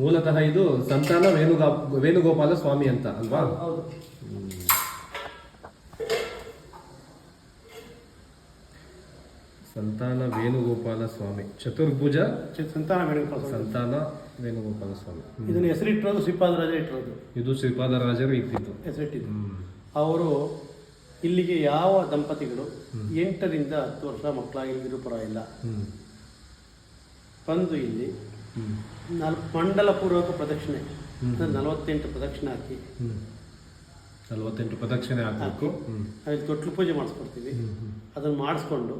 ಮೂಲತಃ ಇದು ಸಂತಾನ ವೇಣುಗಾ ವೇಣುಗೋಪಾಲ ಸ್ವಾಮಿ ಅಂತ ಅಲ್ವಾ? ಹೌದು ಸಂತಾನ ವೇಣುಗೋಪಾಲ ಸ್ವಾಮಿ. ಚತುರ್ಭುಜ ಸಂತಾನ ವೇಣುಗೋಪಾಲ ಸಂತಾನ ವೇಣುಗೋಪಾಲ ಸ್ವಾಮಿ. ಇದನ್ನು ಹೆಸರಿಟ್ಟಿರೋದು ಶ್ರೀಪಾದರಾಜರು ಇಟ್ಟಿರೋದು. ಇದು ಶ್ರೀಪಾದರಾಜರು ಇಟ್ಟಿದ್ದು. ಹೆಸರಿಟ್ಟಿದ್ದು. ಅವರು ಇಲ್ಲಿಗೆ ಯಾವ ದಂಪತಿಗಳು ಎಂಟರಿಂದ ಹತ್ತು ವರ್ಷ ಮಕ್ಕಳಾಗಿಲ್ದಿರೂ ಪರವಾಗಿಲ್ಲ. ಬಂದು ಇಲ್ಲಿ ಹ್ಮ್. ನಲ್ ಮಂಡಲ ಪೂರ್ವಕ ಪ್ರದಕ್ಷಿಣೆ. ಅಂದ್ರೆ ನಲವತ್ತೆಂಟು ಪ್ರದಕ್ಷಿಣೆ ಹಾಕಿ. ನಲವತ್ತೆಂಟು ಪ್ರದಕ್ಷಿಣೆ ಹಾಕಬೇಕು. ಅಲ್ಲಿ ತೊಟ್ಲು ಪೂಜೆ ಮಾಡಿಸ್ಕೊಡ್ತೀವಿ. ಅದನ್ನು ಮಾಡಿಸ್ಕೊಂಡು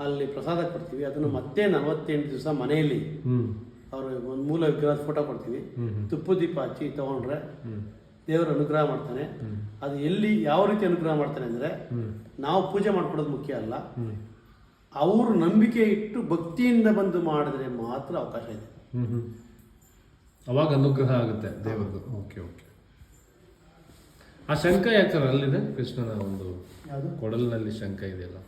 ಅಲ್ಲಿ ಪ್ರಸಾದ ಕೊಡ್ತೀವಿ ಅದನ್ನು ಮತ್ತೆ ನಲವತ್ತೆಂಟು ದಿವಸ ಮನೆಯಲ್ಲಿ. ಅವರು ಒಂದು ಮೂಲ ವಿಗ್ರಹದ ಫೋಟೋ ಕೊಡ್ತೀವಿ. ತುಪ್ಪ ದೀಪ ಹಚ್ಚಿ ತಗೊಂಡ್ರೆ. ದೇವರು ಅನುಗ್ರಹ ಮಾಡ್ತಾನೆ ಅದು ಎಲ್ಲಿ ಯಾವ ರೀತಿ ಅನುಗ್ರಹ ಮಾಡ್ತಾನೆ ಅಂದರೆ ನಾವು ಪೂಜೆ ಮಾಡ್ಕೊಡೋದು ಮುಖ್ಯ ಅಲ್ಲ. ಅವರು ನಂಬಿಕೆ ಇಟ್ಟು ಭಕ್ತಿಯಿಂದ ಬಂದು ಮಾಡಿದ್ರೆ ಮಾತ್ರ ಅವಕಾಶ ಇದೆ ಹ್ಮ್. ಹ್ಞೂ ಅವಾಗ ಅನುಗ್ರಹ ಆಗುತ್ತೆ ದೇವರದು. Okay okay. ಆ ಶಂಕ ಯಾಕಂದ್ರೆ ಅಲ್ಲಿದೆ? ಕೃಷ್ಣನ ಒಂದು ಯಾವುದು? ಕೊಡಲಿನಲ್ಲಿ ಶಂಕ ಇದೆಯಲ್ಲ.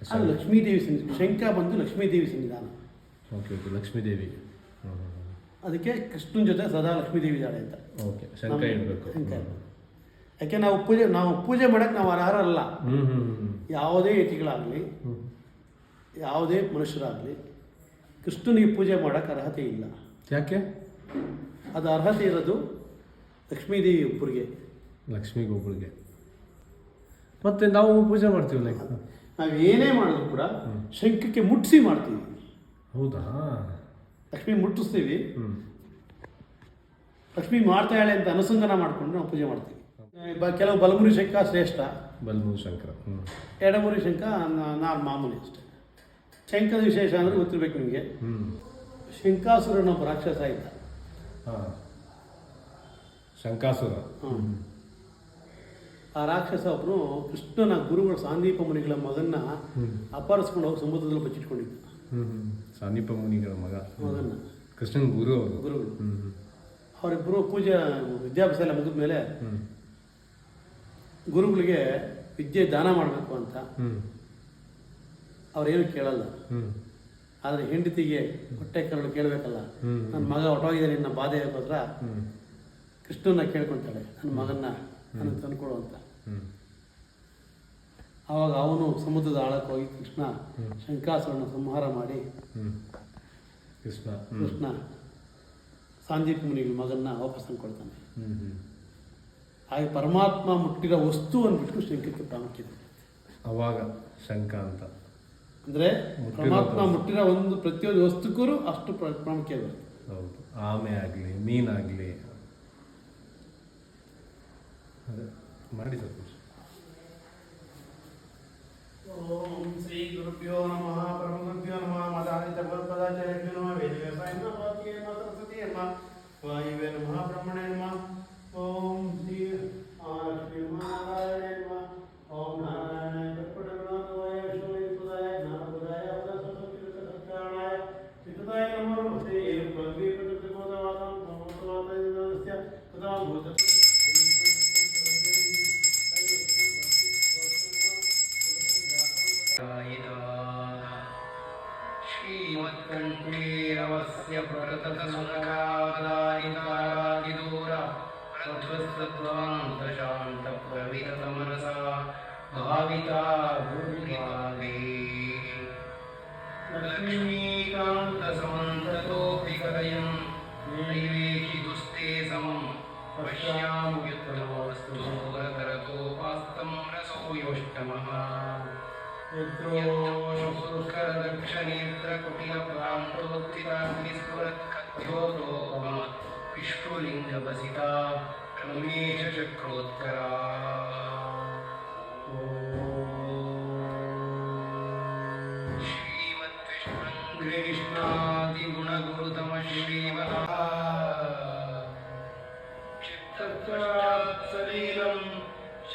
ಅದು ಲಕ್ಷ್ಮೀದೇವಿ ಸನ್ನಿಧಾನ ಶಂಕ ಬಂದು ಲಕ್ಷ್ಮೀ ದೇವಿ ಸನ್ನಿಧಾನ. Okay okay. Lakshmi Devi hmm, hmm, ಅದಕ್ಕೆ ಕೃಷ್ಣನ ಜೊತೆ ಸದಾ ಲಕ್ಷ್ಮೀದೇವಿ ಇದ್ದಾಳೆ ಅಂತ. ಓಕೆ ಶಂಕ ಇರಬೇಕು. ಯಾಕೆ ನಾವು ಪೂಜೆ ನಾವು ಪೂಜೆ ಮಾಡಕ್ಕೆ ನಾವು ಅರ್ಹರಲ್ಲ. ಹ್ಮ್ ಯಾವುದೇ ಯತಿಗಳಾಗಲಿ ಯಾವುದೇ ಮನುಷ್ಯರಾಗಲಿ ಕೃಷ್ಣನಿಗೆ ಪೂಜೆ ಮಾಡೋಕ್ಕೆ ಅರ್ಹತೆ ಇಲ್ಲ. ಯಾಕೆ? ಅದು ಅರ್ಹತೆ ಇರೋದು ಲಕ್ಷ್ಮೀದೇವಿ ಒಬ್ಬರಿಗೆ. ಲಕ್ಷ್ಮಿಗೊಬ್ಬಳಿಗೆ ಮತ್ತೆ ನಾವು ಪೂಜೆ ಮಾಡ್ತೀವಿ ಲೈಕ್ ನಾವು ಏನೇ ಮಾಡಿದ್ರು ಕೂಡ ಶಂಖಕ್ಕೆ ಮುಟ್ಟಿಸಿ ಮಾಡ್ತೀವಿ. ಹೌದಾ? ಲಕ್ಷ್ಮಿ ಮುಟ್ಟಿಸ್ತೀವಿ. ಲಕ್ಷ್ಮಿ ಮಾಡ್ತಾಳೆ ಅಂತ ಅನುಸಂಧಾನ ಮಾಡಿಕೊಂಡು ನಾವು ಪೂಜೆ ಮಾಡ್ತೀವಿ. ಬ- ಕೆಲವು ಬಲಮುರಿ ಶಂಖ ಶ್ರೇಷ್ಠ. ಬಲಮುರಿ ಶಂಕರ ಎಡಮುರಿ ಶಂಖ ನಾರ್ ಮಾಮೂಲಿ ಅಷ್ಟೇ. ಶಂಖದ ವಿಶೇಷ ಅಂದರೆ ಗೊತ್ತಿರ್ಬೇಕು ನಿಮಗೆ. ಶಂಕಾಸುರನ ಒಬ್ಬ ರಾಕ್ಷಸ ಇದ್ದ. ಶಂಕಾಸುರ. ಆ ರಾಕ್ಷಸ ಒಬ್ಬನು ಕೃಷ್ಣನ ಗುರುಗಳ ಸಾಂದೀಪ ಮುನಿಗಳ ಮಗನ್ನ ಅಪಹರಿಸ್ಕೊಂಡು ಹೋಗಿ ಸಮುದ್ರದಲ್ಲಿ ಬಚ್ಚಿಟ್ಕೊಂಡಿದ್ದ ಹ್ಮ್ ಮುನಿಗಳ ಮಗ. ಮಗನ್ನ. ಕೃಷ್ಣನ್ ಗುರು ಅವರು. ಗುರುಗಳು. ಅವರಿಬ್ಬರು ಪೂಜೆ ವಿದ್ಯಾಭ್ಯಾಸ ಎಲ್ಲ ಮುಗಿದ ಮೇಲೆ ಗುರುಗಳಿಗೆ ವಿದ್ಯೆ ದಾನ ಮಾಡಬೇಕು ಅಂತ. ಅವ್ರೇನು ಕೇಳಲ್ಲ. ಆದರೆ ಹೆಂಡತಿಗೆ ಹೊಟ್ಟೆ ಕರಳು ಕೇಳಬೇಕಲ್ಲ. ನನ್ನ ಮಗ ಹೊಟ್ಟೋಗಿದ್ದಾನೆ ನಿನ್ನ ಬಾಧೆ ಹೇಳ್ಬೋದ್ರ ಕೃಷ್ಣನ ಕೇಳ್ಕೊಂತಾಳೆ ನನ್ನ ಮಗನ್ನ ನನಗೆ ತಂದುಕೊಡು ಅಂತ. ಆವಾಗ ಅವನು ಸಮುದ್ರದ ಆಳಕ್ಕೆ ಹೋಗಿ ಕೃಷ್ಣ ಶಂಕಾಸುರನ ಸಂಹಾರ ಮಾಡಿ ಕೃಷ್ಣ ಕೃಷ್ಣ ಸಾಂದೀಪ ಮುನಿಗಳ ಮಗನ್ನ ವಾಪಸ್ ತಂದ್ಕೊಳ್ತಾನೆ ಹಾಗೆ ಪರಮಾತ್ಮ ಮುಟ್ಟಿರೋ ವಸ್ತು ಅಂದ್ಬಿಟ್ಟು ಶಂಕಕ್ಕೆ ಪ್ರಾಮುಖ್ಯತೆ ಅವಾಗ ಶಂಕ ಅಂತ. ಅಂದರೆ ಮುಟ್ಟಿರೋ ಪರಮಾತ್ಮ ಮುಟ್ಟಿರೋ ಒಂದು ಪ್ರತಿಯೊಂದು ವಸ್ತುಕ್ಕೂ ಅಷ್ಟು ಪ್ರಾಮುಖ್ಯ ಬರುತ್ತೆ. ಹೌದು. ಆಮೆ ಆಗಲಿ ಮೀನಾಗಲಿ. ಅದೇ ಮಾಡಿ ಸರ್ ಓಂ ಶ್ರೀ ಗುರುಭ್ಯೋ ನಮಃ ಪರಮಗುರುಭ್ಯೋ ನಮಃ ಮದಾನಿತ ಭಗವತ್ಪದಾಚಾರ್ಯಭ್ಯೋ ನಮಃ ವೇದವ್ಯಾಸಾಯ ನಮಃ ವಾಕ್ಯೇ ನಮಃ ಸರಸ್ವತಿಯೇ ನಮಃ. ವಾಯುವೇ ನಮಃ ಬ್ರಹ್ಮಣೇ ನಮಃ. मत्कण्ठीरवस्य प्रततनुरकादायितारादिदूर प्रभृतशान्तप्रविततमनसा भाविता भूमिभागे लक्ष्मीकान्तसमन्ततोऽपि कथयन्, निवेशितुस्ते समं पश्यामि यत्र वस्तु करतोपास्तं रसो योष्टमः पुत्रोऽसुकरदक्षनेत्रकुटिलप्रान्तोत्थिताग्निस्फुरत्कथ्योरोपम विष्णुलिङ्गवसिता रमेशचक्रोत्तरा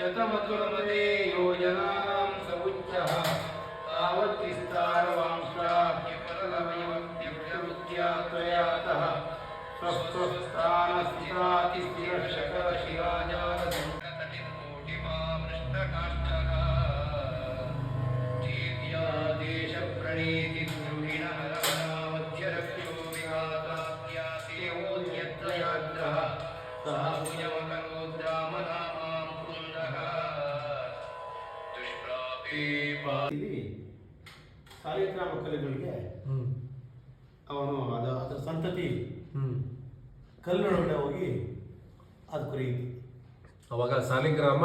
शतमधुरमते योजनां समुच्चः। तावद्विस्तारवांशाख्यपदलवयवत्यवृत्या त्वयातः ಸಂತತಿ ಕಲ್ಲೊಳಗಡೆ ಹೋಗಿ ಅದು ಕುರಿಯಿತು. ಅವಾಗ ಸಾಲಿಗ್ರಾಮ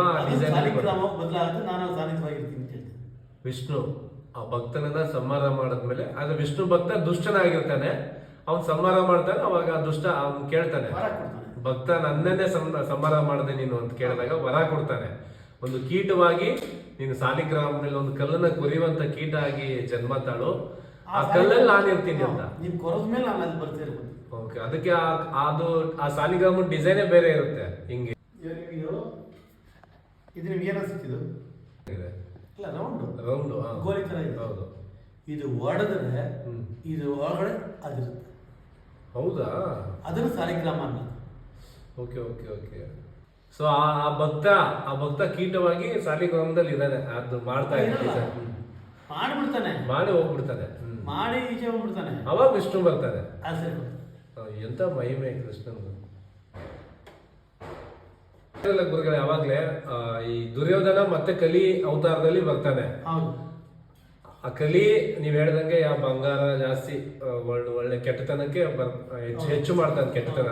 ಸಾಲಿಗ್ರಾಮ ಬದಲಾಗುತ್ತೆ ನಾನು ಸಾಲಿಗ್ರಾಗಿರ್ತೀನಿ ಅಂತ ಹೇಳ್ತೀನಿ ವಿಷ್ಣು ಆ ಭಕ್ತನನ್ನ ಸಂಹಾರ ಮಾಡಿದ್ಮೇಲೆ ಆದ್ರೆ ವಿಷ್ಣು ಭಕ್ತ ದುಷ್ಟನಾಗಿರ್ತಾನೆ. ಅವ್ನು ಸಂಹಾರ ಮಾಡ್ತಾನೆ ಅವಾಗ ದುಷ್ಟ ಅವ್ನು ಕೇಳ್ತಾನೆ. ಭಕ್ತ ನನ್ನನ್ನೇ ಸಂ- ಸಂಹಾರ ಮಾಡಿದೆ ನೀನು ಅಂತ ಕೇಳಿದಾಗ ವರ ಕೊಡ್ತಾನೆ. ಒಂದು ಕೀಟವಾಗಿ ನೀನು ಸಾಲಿಗ್ರಾಮದಲ್ಲಿ ಒಂದು ಕಲ್ಲನ್ನ ಕೊರಿಯುವಂತ ಕೀಟ ಆಗಿ ಜನ್ಮ ತಾಳು ಆ ಕಲ್ಲಲ್ಲಿ ನಾನು ಇರ್ತೀನಿ ಅಂತ. ನೀವು ಕೊರದ ಮೇಲೆ ನಾನು ಅಲ್ಲಿ ಬರ್ತೀರಿ ಓಕೆ ಅದಕ್ಕೆ ಆ- ಅದು ಆ ಸಾಲಿಗ್ರಾಮ ಡಿಸೈನೇ ಬೇರೆ ಇರುತ್ತೆ ಹಿಂಗೆ. ಇದು ನಿಮ್ಗೆ ಏನು ಅನ್ಸುತ್ತಿದ್ದು ಇದೆ. ಇಲ್ಲ ರೌಂಡು ರೌಂಡು ಗೋಲಿ ಥರ ಇದೆ. ಹೌದು. ಇದು ಒಡೆದ್ರೆ. ಇದು ಒಳಗಡೆ ಅದಿರುತ್ತೆ. ಹೌದಾ? ಅದನ್ನು ಸಾಲಿಗ್ರಾಮ ಅನ್ನೋದು. ಓಕೆ ಓಕೆ ಓಕೆ ಸೊ ಆ ಭಕ್ತ ಆ ಭಕ್ತ ಕೀಟವಾಗಿ ಸಾಲಿಗ್ರಾಮದಲ್ಲಿ ಇದ್ದಾನೆ ಅದು ಮಾಡ್ತಾ. ಇದ್ದಾನೆ. ಮಾಡಿಬಿಡ್ತಾನೆ. ಮಾಡಿ ಹೋಗ್ಬಿಡ್ತಾನೆ. ಮಾಡಿ ಈಚೆ ಬಂದ್ಬಿಡ್ತಾನೆ ಅವಾಗ ವಿಷ್ಣು ಬರ್ತಾನೆ ಎಂತ ಮಹಿಮೆ ಇಲ್ಲ ಗುರುಗಳೇ ಯಾವಾಗ್ಲೇ ಈ ದುರ್ಯೋಧನ ಮತ್ತೆ ಕಲಿ ಅವತಾರದಲ್ಲಿ ಬರ್ತಾನೆ. ಹೌದು. ಆ ಕಲಿ ನೀವ್ ಹೇಳ್ದಂಗೆ ಯಾವ ಬಂಗಾರ ಜಾಸ್ತಿ ಒಳ್ಳೆ ಒಳ್ಳೆ ಕೆಟ್ಟತನಕ್ಕೆ ಬರ್ ಹೆಚ್ಚು ಹೆಚ್ಚು ಮಾಡ್ತಾನೆ ಕೆಟ್ಟತನ.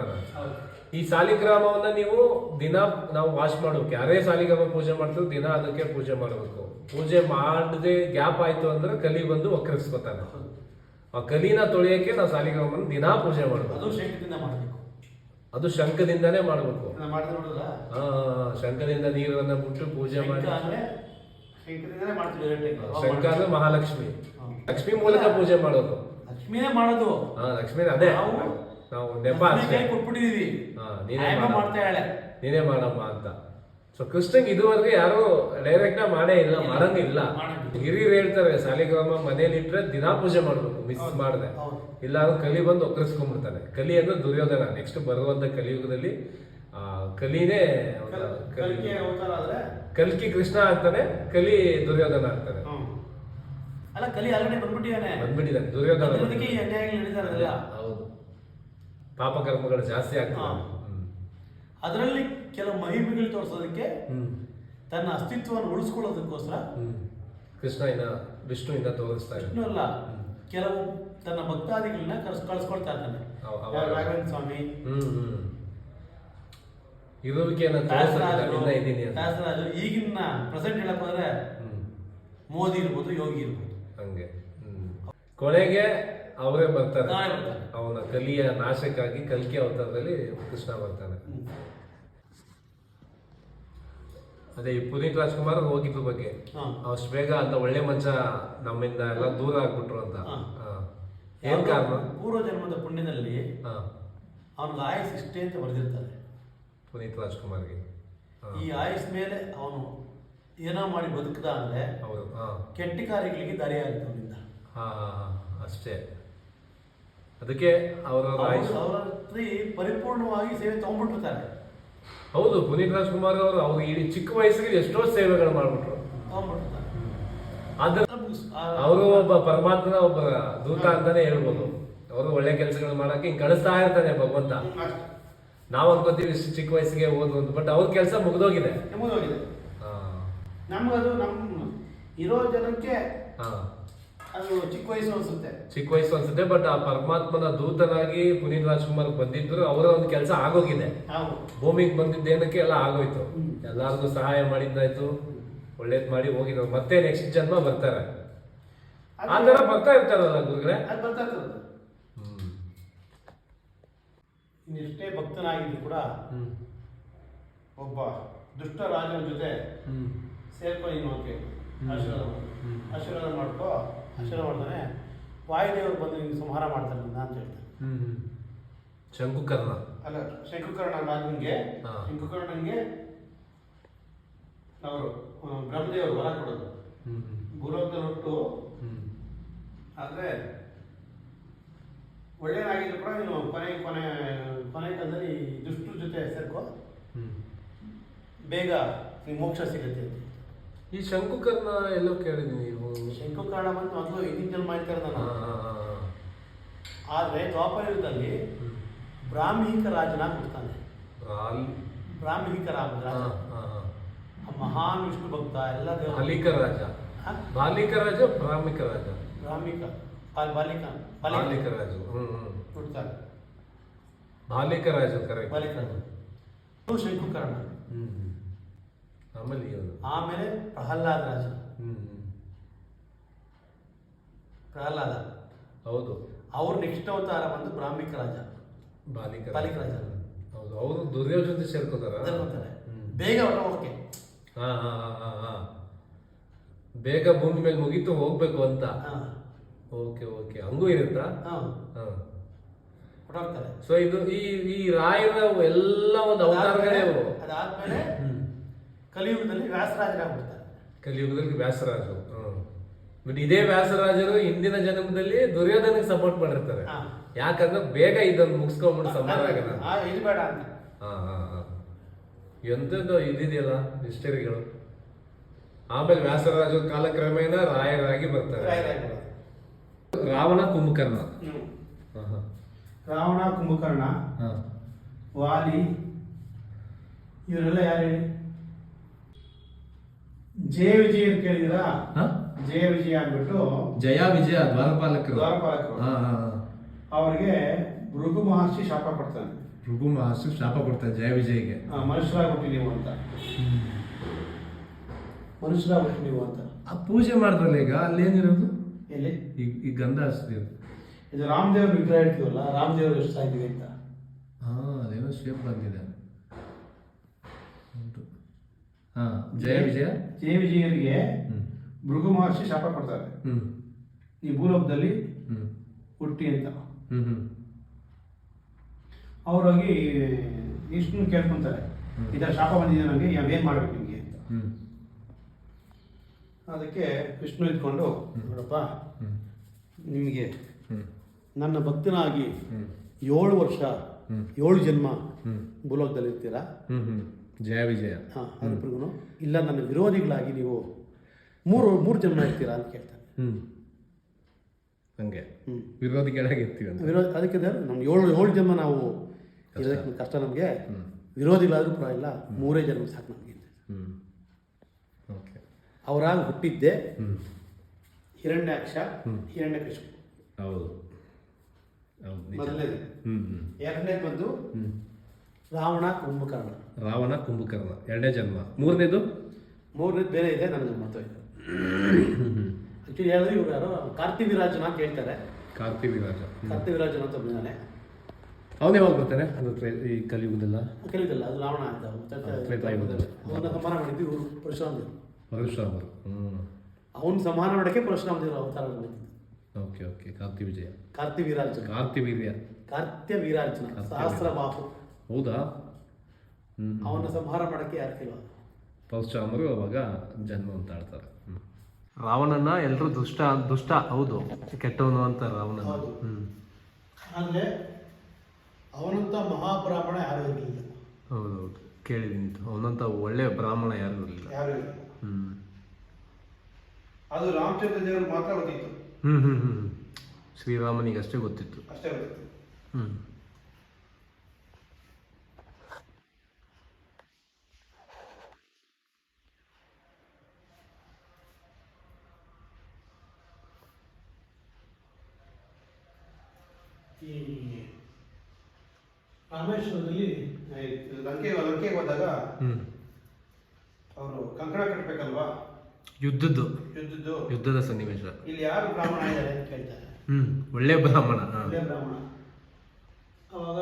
ಈ ಸಾಲಿಗ್ರಾಮವನ್ನ ನೀವು ದಿನ ನಾವು ವಾಶ್ ಮಾಡ್ಬೇಕು ಯಾರೇ ಸಾಲಿಗ್ರಾಮ ಪೂಜೆ ಮಾಡ್ತೀವಿ ದಿನ ಅದಕ್ಕೆ ಪೂಜೆ ಮಾಡಬೇಕು. ಪೂಜೆ ಮಾಡದೆ ಗ್ಯಾಪ್ ಆಯ್ತು ಅಂದ್ರೆ ಕಲಿ ಬಂದು ವಕ್ರಿಸ್ಕೊತಾನೆ. ಆ ಕಲಿನ ತೊಳೆಯಕ್ಕೆ ನಾವು ಸಾಲಿಗ್ರಾಮನ ದಿನಾ ಪೂಜೆ ಮಾಡಬೇಕು. ಅದು ಶಂಕದಿಂದ ಮಾಡಬೇಕು. ಅದು ಶಂಖದಿಂದಾನೇ ಮಾಡಬೇಕು. ಶಂಖದಿಂದ ನೀರನ್ನ ಬಿಟ್ಟು ಪೂಜೆ ಮಾಡಿ. ಶಂಕ ಅಂದ್ರೆ ಮಹಾಲಕ್ಷ್ಮಿ. ಲಕ್ಷ್ಮಿ ಮೂಲಕ ಪೂಜೆ ಮಾಡೋದು. ಲಕ್ಷ್ಮಿನೇ ಮಾಡೋದು. ಹಾ ಲಕ್ಷ್ಮಿ ಅದೇ. ನಾವು ನೆಪ ಕೊಟ್ಬಿಟ್ಟಿದೀವಿ. ಹಾ ನೀನೇ. ಮಾಡ್ತಾ ನೀನೇ ಮಾಡಮ್ಮ ಅಂತ. ಸೊ ಕೃಷ್ಣ ಇದುವರೆಗೆ ಯಾರು ಡೈರೆಕ್ಟ್ ಮಾಡೇ ಇಲ್ಲ. ಮಾಡಂಗಿಲ್ಲ. ಹಿರಿಯರು ಹೇಳ್ತಾರೆ ಸಾಲಿಗ್ರಾಮ ಮನೇಲಿ ಇಟ್ರೆ ದಿನಾ ಪೂಜೆ ಮಾಡ್ಬೇಕು ಮಿಸ್. ಮಾಡದೆ. ಇಲ್ಲ ಅದು ಕಲಿ ಬಂದು ಒಕ್ಕರಿಸ್ಕೊಂಡ್ಬಿಡ್ತಾರೆ. ಕಲಿ ಅಂದ್ರೆ ದುರ್ಯೋಧನ ನೆಕ್ಸ್ಟ್ ಬರುವಂತ ಕಲಿಯುಗದಲ್ಲಿ ಆ ಕಲಿನೇ ಕಲ್ಕಿ ಕೃಷ್ಣ ಆಗ್ತಾನೆ ಕಲಿ ದುರ್ಯೋಧನ ಆಗ್ತಾನೆ. ಅಲ್ಲ ಕಲಿ ಆಲ್ರೆಡಿ ಬಂದ್ಬಿಟ್ಟಿದ್ದಾನೆ. ಬಂದ್ಬಿಟ್ಟಿದ್ದಾನೆ ದುರ್ಯೋಧನ ಹೌದು. ಪಾಪಕರ್ಮಗಳು ಜಾಸ್ತಿ ಆಗ್ತವೆ. ಅದರಲ್ಲಿ ಕೆಲವು ಮಹಿಮೆಗಳು ತೋರಿಸೋದಕ್ಕೆ ತನ್ನ ಅಸ್ತಿತ್ವವನ್ನು ಉಳಿಸ್ಕೊಳ್ಳೋದಕ್ಕೋಸ್ಕರ ಕೃಷ್ಣ ವಿಷ್ಣುವಿಂದ ಇನ್ನ ತೋರಿಸ್ತಾ ವಿಷ್ಣು ಅಲ್ಲ ಕೆಲವು ತನ್ನ ಭಕ್ತಾದಿಗಳನ್ನ ಕಳ್ಸ್ ಕಳ್ಸ್ಕೊಳ್ತಾ ಇದ್ದಾನೆ. ರಾಘವೇಂದ್ರ ಸ್ವಾಮಿ? ಇದ್ದೀನಿ ಅಂತ. ಈಗಿನ ಪ್ರೆಸೆಂಟ್ ಹೇಳಕ್ ಹೋದ್ರೆ ಮೋದಿ ಇರ್ಬೋದು ಯೋಗಿ ಇರ್ಬೋದು. ಹಂಗೆ. ಕೊನೆಗೆ ಅವರೇ ಬರ್ತಾರೆ. ಅವನ ಕಲಿಯ ನಾಶಕ್ಕಾಗಿ ಕಲ್ಕಿ ಅವತಾರದಲ್ಲಿ ಕೃಷ್ಣ ಬರ್ತಾನೆ ಹ್ಮ್. ಅದೇ ಈ ಪುನೀತ್ ರಾಜ್ಕುಮಾರ್ ಹೋಗಿದ್ರ ಬಗ್ಗೆ. ಅಷ್ಟು ಬೇಗ ಅಂತ ಒಳ್ಳೆ ಮಂಚ ನಮ್ಮಿಂದ ಎಲ್ಲ ದೂರ ಆಗ್ಬಿಟ್ರು ಅಂತ. ಏನ್ ಕಾರಣ? ಪೂರ್ವ ಜನ್ಮದ ಪುಣ್ಯದಲ್ಲಿ ಅವನಿಗೆ ಆಯುಸ್ ಇಷ್ಟೇ ಅಂತ ಬರೆದಿರ್ತಾರೆ. ಪುನೀತ್ ರಾಜ್ಕುಮಾರ್ಗೆ. ಈ ಆಯುಸ್ ಮೇಲೆ ಅವನು ಏನೋ ಮಾಡಿ ಬದುಕದ ಅಂದ್ರೆ ಕೆಟ್ಟ ಕಾರ್ಯಗಳಿಗೆ ದಾರಿ ಆಗುತ್ತೆ ಅವನಿಂದ. ಹಾ ಹಾ ಹಾ ಅಷ್ಟೇ. ಅದಕ್ಕೆ ಅವರ ಅವರ ಪರಿಪೂರ್ಣವಾಗಿ ಸೇವೆ ತಗೊಂಡ್ಬಿಟ್ಟಿರ್ತಾರೆ. ಹೌದು ಪುನೀತ್ ರಾಜ್ಕುಮಾರ್ ಅವರು ಅವ್ರು ಇಡೀ ಚಿಕ್ಕ ವಯಸ್ಸಿಗೆ ಎಷ್ಟೋ ಸೇವೆಗಳು ಮಾಡ್ಬಿಟ್ರು. ಆದ್ರೆ ಅವರು ಒಬ್ಬ ಪರಮಾತ್ಮನ ಒಬ್ಬ ದೂತ ಅಂತಾನೆ ಹೇಳ್ಬೋದು. ಅವರು ಒಳ್ಳೆ ಕೆಲಸಗಳು ಮಾಡಕ್ಕೆ ಹಿಂಗ್ ಕಳಿಸ್ತಾ ಇರ್ತಾನೆ ಭಗವಂತ. ನಾವ್ ಅನ್ಕೋತೀವಿ ಇಷ್ಟು ಚಿಕ್ಕ ವಯಸ್ಸಿಗೆ ಓದು ಅಂತ ಬಟ್ ಅವ್ರ ಕೆಲಸ ಮುಗ್ದೋಗಿದೆ. ಹಾ. ನಮಗದು ನಮ್ಮ ಇರೋ ಜನಕ್ಕೆ ಚಿಕ್ಕ ವಯಸ್ಸು ಅನ್ಸುತ್ತೆ. ಚಿಕ್ಕ ವಯಸ್ಸು ಅನ್ಸುತ್ತೆ ಬಟ್ ಆ ಪರಮಾತ್ಮನ ದೂತನಾಗಿ ಪುನೀತ್ ರಾಜ್ಕುಮಾರ್ ಬಂದಿದ್ರು ಅವರ ಒಂದು ಕೆಲಸ ಆಗೋಗಿದೆ. ಭೂಮಿಗೆ ಬಂದಿದ್ದೇನಕ್ಕೆ ಎಲ್ಲ ಆಗೋಯ್ತು. ಎಲ್ಲಾರ್ಗು ಸಹಾಯ ಮಾಡಿದ್ದಾಯ್ತು. ಒಳ್ಳೇದ್ ಮಾಡಿ ಹೋಗಿದ್ರು ಮತ್ತೆ ನೆಕ್ಸ್ಟ್ ಜನ್ಮ ಬರ್ತಾರೆ. ಆತರ ತರ ಬರ್ತಾ ಇರ್ತಾರಲ್ಲ ಗುರುಗಳೇ? ಅದು ಬರ್ತಾ ಇರ್ತದೆ. ಇನ್ನೆಷ್ಟೇ ಭಕ್ತನಾಗಿದ್ರು ಕೂಡ ಒಬ್ಬ ದುಷ್ಟ ರಾಜನ ಜೊತೆ ಸೇರ್ಪಡೆ ಸೇರ್ಕೊ ನೀನು ಅಂತ ಹೇಳಿ. ಹ್ಮ್. ಆಶೀರ್ವಾದ ಆಶೀರ್ವಾದ ಮಾಡ್ಕೋ. ಆಶೀರ್ವಾದ ಮಾಡ್ತಾನೆ ವಾಯುದೇವರು ಬಂದು ನಿಮ್ಗೆ ಸಂಹಾರ ಮಾಡ್ತಾರೆ ನಿನ್ನ ಅಂತ ಹೇಳ್ತಾನೆ ಹ್ಞೂ ಶಂಕುಕರ್ಣ. ಅಲ್ಲ ಶಂಕುಕರ್ಣ ರಾಜನಿಗೆ. ಶಂಕುಕರ್ಣನಿಗೆ ಅವರು ಬ್ರಹ್ಮದೇವರು ವರ ಕೊಡೋದು. ಹ್ಮ್ ಭೂಲೋಕದಲ್ಲಿ ಹುಟ್ಟು. ಆದರೆ ಒಳ್ಳೆಯನಾಗಿದ್ರು ಕೂಡ ನೀನು ಕೊನೆ ಕೊನೆ ಕೊನೆ ಕಾಲದಲ್ಲಿ ದುಷ್ಟರ ಜೊತೆ ಸೇರ್ಕೋ ಬೇಗ ನಿಮ್ಗೆ ಮೋಕ್ಷ ಸಿಗುತ್ತೆ ಅಂತ. ಈ ಶಂಕುಕರ್ಣ ಎಲ್ಲೋ ಕೇಳಿದೀನಿ ನೀವು. ಶಂಕುಕರ್ಣ ಬಂದು ಮೊದಲು ಹಿಂದಿನ ಜನ್ಮ ಇರ್ತಾರೆ ಹಾ, ನಾನು ಹಾ, ಹಾ, ಹಾ. ಆದರೆ ದ್ವಾಪರಯುಗದಲ್ಲಿ ಹ್ಮ್. ಬ್ರಾಹ್ಮಿಕ ರಾಜನಾಗಿ ಹುಡ್ತಾನೆ ಬ್ರಾಹ್ಮಿಕ ಹಾ. ಆ ಮಹಾನ್ ವಿಷ್ಣು ಭಕ್ತ ಎಲ್ಲ ದೇವ ಬಾಲಿಕ ರಾಜ? ಬಾಲಿಕ ರಾಜ ಬ್ರಾಹ್ಮಿಕ ರಾಜ. ಬ್ರಾಹ್ಮಿಕ. ಬಾಲ್ ಬಾಲಿಕ. ಬಾಲಿಕ. ರಾಜ ಹುಡ್ತಾರೆ ಬಾಲಿಕ ರಾಜ ಕರೆಕ್ಟ್ ಬಾಲಿಕ ರಾಜ. ಶಂಕುಕರ್ಣ. ಹ್ಮ್. ಆಮೇಲೆ ಆಮೇಲೆ ಪ್ರಹ್ಲಾದ ರಾಜ. ಪ್ರಹ್ಲಾದ. ಹೌದು. ಅವ್ರ ನೆಕ್ಸ್ಟ್ ಅವತಾರ ಬಂದು ಬ್ರಾಹ್ಮಿಕ ರಾಜ. ಬಾಲಿಕ ಬಾಲಿಕ ರಾಜ. ಹೌದು ಅವರು ದುರ್ಯೋಧನ ಜೊತೆ ಸೇರ್ಕೋತಾರ. ಸೇರ್ಕೋತಾರೆ. ಬೇಗ ಹೊರ ಓಕೆ ಹಾ ಹಾ ಹಾ ಹಾ ಬೇಗ ಭೂಮಿ ಮೇಲೆ ಮುಗೀತು ಹೋಗ್ಬೇಕು ಅಂತ? ಹಾ. Okay okay. ಹಂಗೂ ಇರುತ್ತಾ? ಹಾ. ಹಾ. ಹೊರಡ್ತಾರೆ ಸೊ ಇದು ಈ ಈ ರಾಯರ ಎಲ್ಲ ಒಂದು ಅವತಾರಗಳೇ ಅವರು ಅದಾದ್ಮೇಲೆ. ಕಲಿಯುಗದಲ್ಲಿ ವ್ಯಾಸರಾಜರಾಗ್ಬಿಡ್ತಾರೆ. ಕಲಿಯುಗದಲ್ಲಿ ವ್ಯಾಸರಾಜರು. ಬಟ್ ಇದೇ ವ್ಯಾಸರಾಜರು ಹಿಂದಿನ ಜನ್ಮದಲ್ಲಿ ದುರ್ಯೋಧನಿಗೆ ಸಪೋರ್ಟ್ ಮಾಡಿರ್ತಾರೆ. ಯಾಕಂದ್ರೆ ಬೇಗ ಇದನ್ನು ಮುಗಿಸ್ಕೊಂಡ್ಬಿಟ್ಟು ಆ, ಇದು ಬೇಡ ಅಂತ. ಹಾ ಹಾ ಹಾ. ಎಂಥದ್ದು ಇದಿದೆಯಲ್ಲ ಹಿಸ್ಟರಿಗಳು ಆಮೇಲೆ ವ್ಯಾಸರಾಜ ಕಾಲಕ್ರಮೇಣ ರಾಯರಾಗಿ ಬರ್ತಾರೆ. ರಾವಣ ಕುಂಭಕರ್ಣ. ಹ್ಮ್. ಹಾ, ಹಾ. ರಾವಣ ಕುಂಭಕರ್ಣ ಹಾ. ವಾಲಿ ಇವರೆಲ್ಲ ಯಾರು ಹೇಳಿ? ಜಯ ವಿಜಯ ಕೇಳಿದಿರಾ? ಜಯ ವಿಜಯ ಆಗ್ಬಿಟ್ಟು ಜಯ ವಿಜಯ ದ್ವಾರಪಾಲಕರು. ದ್ವಾರಪಾಲಕರು. ಅವರಿಗೆ ಹಾ, ಹಾ. ಅವ್ರಿಗೆ ಭೃಗು ಮಹರ್ಷಿ ಶಾಪ ಕೊಡ್ತಾನೆ ಭೃಗು ಮಹರ್ಷಿ ಶಾಪ ಕೊಡ್ತಾರೆ ಜಯ ವಿಜಯ್ಗೆ. ಮನುಷ್ಯರಾಗ್ಬಿಟ್ಟು ಮನುಷ್ಯರಾಗಿ ನೀವು ಅಂತ. ಮನುಷ್ಯರಾಗ್ಬಿಟ್ಟು ನೀವು ಅಂತ. ಆ ಪೂಜೆ ಮಾಡಿದ್ರಲ್ಲ ಈಗ ಅಲ್ಲೇನಿರೋದು ಎಲ್ಲಿ? ಈ ಈ ಗಂಧ ಹಚ್ತಿದ್ರು ಇದು ರಾಮದೇವ್ರ ವಿಗ್ರಹ ಇಡ್ತೀವಲ್ಲ ರಾಮದೇವ್ರ ಎಷ್ಟು ಸಾಯ್ತೀವಿ ಅಂತ. ಹಾಂ ಅದೇನೋ ಶೇಪ್ ಬಂದಿದೆ ಉಂಟು. ಹಾ ಜಯ ವಿಜಯ. ಜಯ ವಿಜಯರಿಗೆ ಭೃಗು ಮಹರ್ಷಿ ಶಾಪ ಕೊಡ್ತಾರೆ. ಈ ಭೂಲೋಕದಲ್ಲಿ ಹುಟ್ಟಿ ಅಂತ. ಅವರಾಗಿ ವಿಷ್ಣು ಕೇಳ್ಕೊಂತಾರೆ. ಇದರ ಈ ಥರ ಶಾಪ ಬಂದಿದೆ ನನಗೆ ನಾವೇನು ಮಾಡ್ಬೇಕು ನಿಮಗೆ ಅಂತ. ಅದಕ್ಕೆ ವಿಷ್ಣು ಇದ್ಕೊಂಡು ನೋಡಪ್ಪ ನಿಮಗೆ ನನ್ನ ಭಕ್ತನಾಗಿ ಏಳು ವರ್ಷ. ಏಳು ಜನ್ಮ ಭೂಲೋಕದಲ್ಲಿ ಇರ್ತೀರಾ ಜಯ ವಿಜಯ. ಹಾಂ ಇಲ್ಲ ನನ್ನ ವಿರೋಧಿಗಳಾಗಿ ನೀವು ಮೂರು ಮೂರು ಜನ್ಮ ಇರ್ತೀರಾ ಅಂತ ಕೇಳ್ತಾನೆ ಹ್ಮ್. ಹಂಗೆ. ಹ್ಞೂ ವಿರೋಧಿ ಕೆಳಗೆ ಇರ್ತೀವಿ ಅಂತ. ವಿರೋಧ ಅದಕ್ಕೆ ನಮ್ಮ ಏಳು ಏಳು ಜನ್ಮ ನಾವು ಇರೋದಕ್ಕೆ ಕಷ್ಟ ನಮಗೆ. ವಿರೋಧಿಗಳಾದ್ರೂ ಪರವಾಗಿಲ್ಲ ಮೂರೇ ಜನ್ಮ ಸಾಕು ನಮಗೆ ಹ್ಮ್. ಓಕೆ. ಅವರಾಗ ಹುಟ್ಟಿದ್ದೆ ಹಿರಣ್ಯಾಕ್ಷ ಹಿರಣ್ಯ ಹಿರಣ್ಯಕೃಷ್ಣ. ಹೌದು. ಎರಡನೇದು ಬಂದು ರಾವಣ ಕುಂಭಕರ್ಣ. ರಾವಣ ಕುಂಭಕರ್ಣ. ಎರಡನೇ ಜನ್ಮ. ಮೂರನೇದು? ಮೂರನೇದು ಬೇರೆ ಇದೆ ನನಗೆ ಮರ್ತೋಯ್ತು ಆ್ಯಕ್ಚುಲಿ ಹೇಳಿದ್ರೆ ಇವ್ರು ಯಾರೋ ಕಾರ್ತಿವಿರಾಜನ ಅಂತ ಹೇಳ್ತಾರೆ. ಕಾರ್ತಿವಿರಾಜ. ಕಾರ್ತಿವಿರಾಜನ ಅಂತ ಬಂದಾನೆ ಅವನು ಯಾವಾಗ ಬರ್ತಾನೆ? ಅದು ಈ ಕಲಿಯುಗದಲ್ಲ? ಕಲಿಯುವುದಿಲ್ಲ ಅದು ರಾವಣ ಅಂತ. ಅವನ ಅವನ್ನ ಸಮಾನ ಮಾಡಿದ್ದು ಇವರು ಪರಶುರಾಮ ದೇವರು ಪರಶುರಾಮರು ಅವನ ಸಂಹಾರ ಮಾಡೋಕ್ಕೆ ಪರಶುರಾಮ ದೇವರು ಅವತಾರ ಓಕೆ ಓಕೆ. ಕಾರ್ತಿ ವಿಜಯ ಕಾರ್ತಿ ಕಾರ್ತಿವೀರ್ಯ. ಕಾರ್ತ್ಯ ವೀರಾರ್ಜುನ ಕಾರ್ತ್ಯ ಸಹಸ್ರ ಬಾಹು ಹೌದಾ? ಅವನ ಸಂಹಾರ ಮಾಡಕ್ಕೆ ಯಾರು ಕೆಲವು ಪರಶುರಾಮರು ಅವಾಗ ಜನ್ಮ ಅಂತ ಆಡ್ತಾರೆ ರಾವಣನ ಎಲ್ಲರೂ ದುಷ್ಟ ದುಷ್ಟ ಹೌದು ಕೆಟ್ಟವನು ಅಂತ ರಾವಣನ. ಹೌದು. ಹ್ಮ್. ಅಂದರೆ ಅವನಂತ ಮಹಾಬ್ರಾಹ್ಮಣ ಯಾರು ಇರಲಿಲ್ಲ. ಹೌದೌದು. ಕೇಳಿದೀನಿ ಅವನಂತ ಒಳ್ಳೆ ಬ್ರಾಹ್ಮಣ ಯಾರು ಇರಲಿಲ್ಲ. ಯಾರು ಇಲ್ಲ ಹ್ಮ್. ಅದು ರಾಮಚಂದ್ರ ದೇವರು ಮಾತ್ರ ಗೊತ್ತಿತ್ತು ಹ್ಮ್ ಹ್ಮ್ ಹ್ಮ್ ಹ್ಮ್. ಶ್ರೀರಾಮನಿಗೆ ಅಷ್ಟೇ ಗೊತ್ತಿತ್ತು. ಅಷ್ಟೇ ಗೊತ್ತಿತ್ತು. ಹ್ಮ್. ಈ ರಾಮೇಶ್ವರದಲ್ಲಿ ಲಂಕೆ ಲಂಕೆಗೆ ಹೋದಾಗ ಅವರು ಕಂಕಣ ಕಟ್ಟಬೇಕಲ್ವಾ ಯುದ್ಧದ್ದು. ಯುದ್ಧದ್ದು. ಯುದ್ಧದ ಸನ್ನಿವೇಶ. ಇಲ್ಲಿ ಯಾರು ಬ್ರಾಹ್ಮಣ ಇದ್ದಾರೆ ಅಂತ ಕೇಳ್ತಾರೆ. ಹ್ಮ್ ಒಳ್ಳೆ ಬ್ರಾಹ್ಮಣ. ಒಳ್ಳೆ ಬ್ರಾಹ್ಮಣ. ಅವಾಗ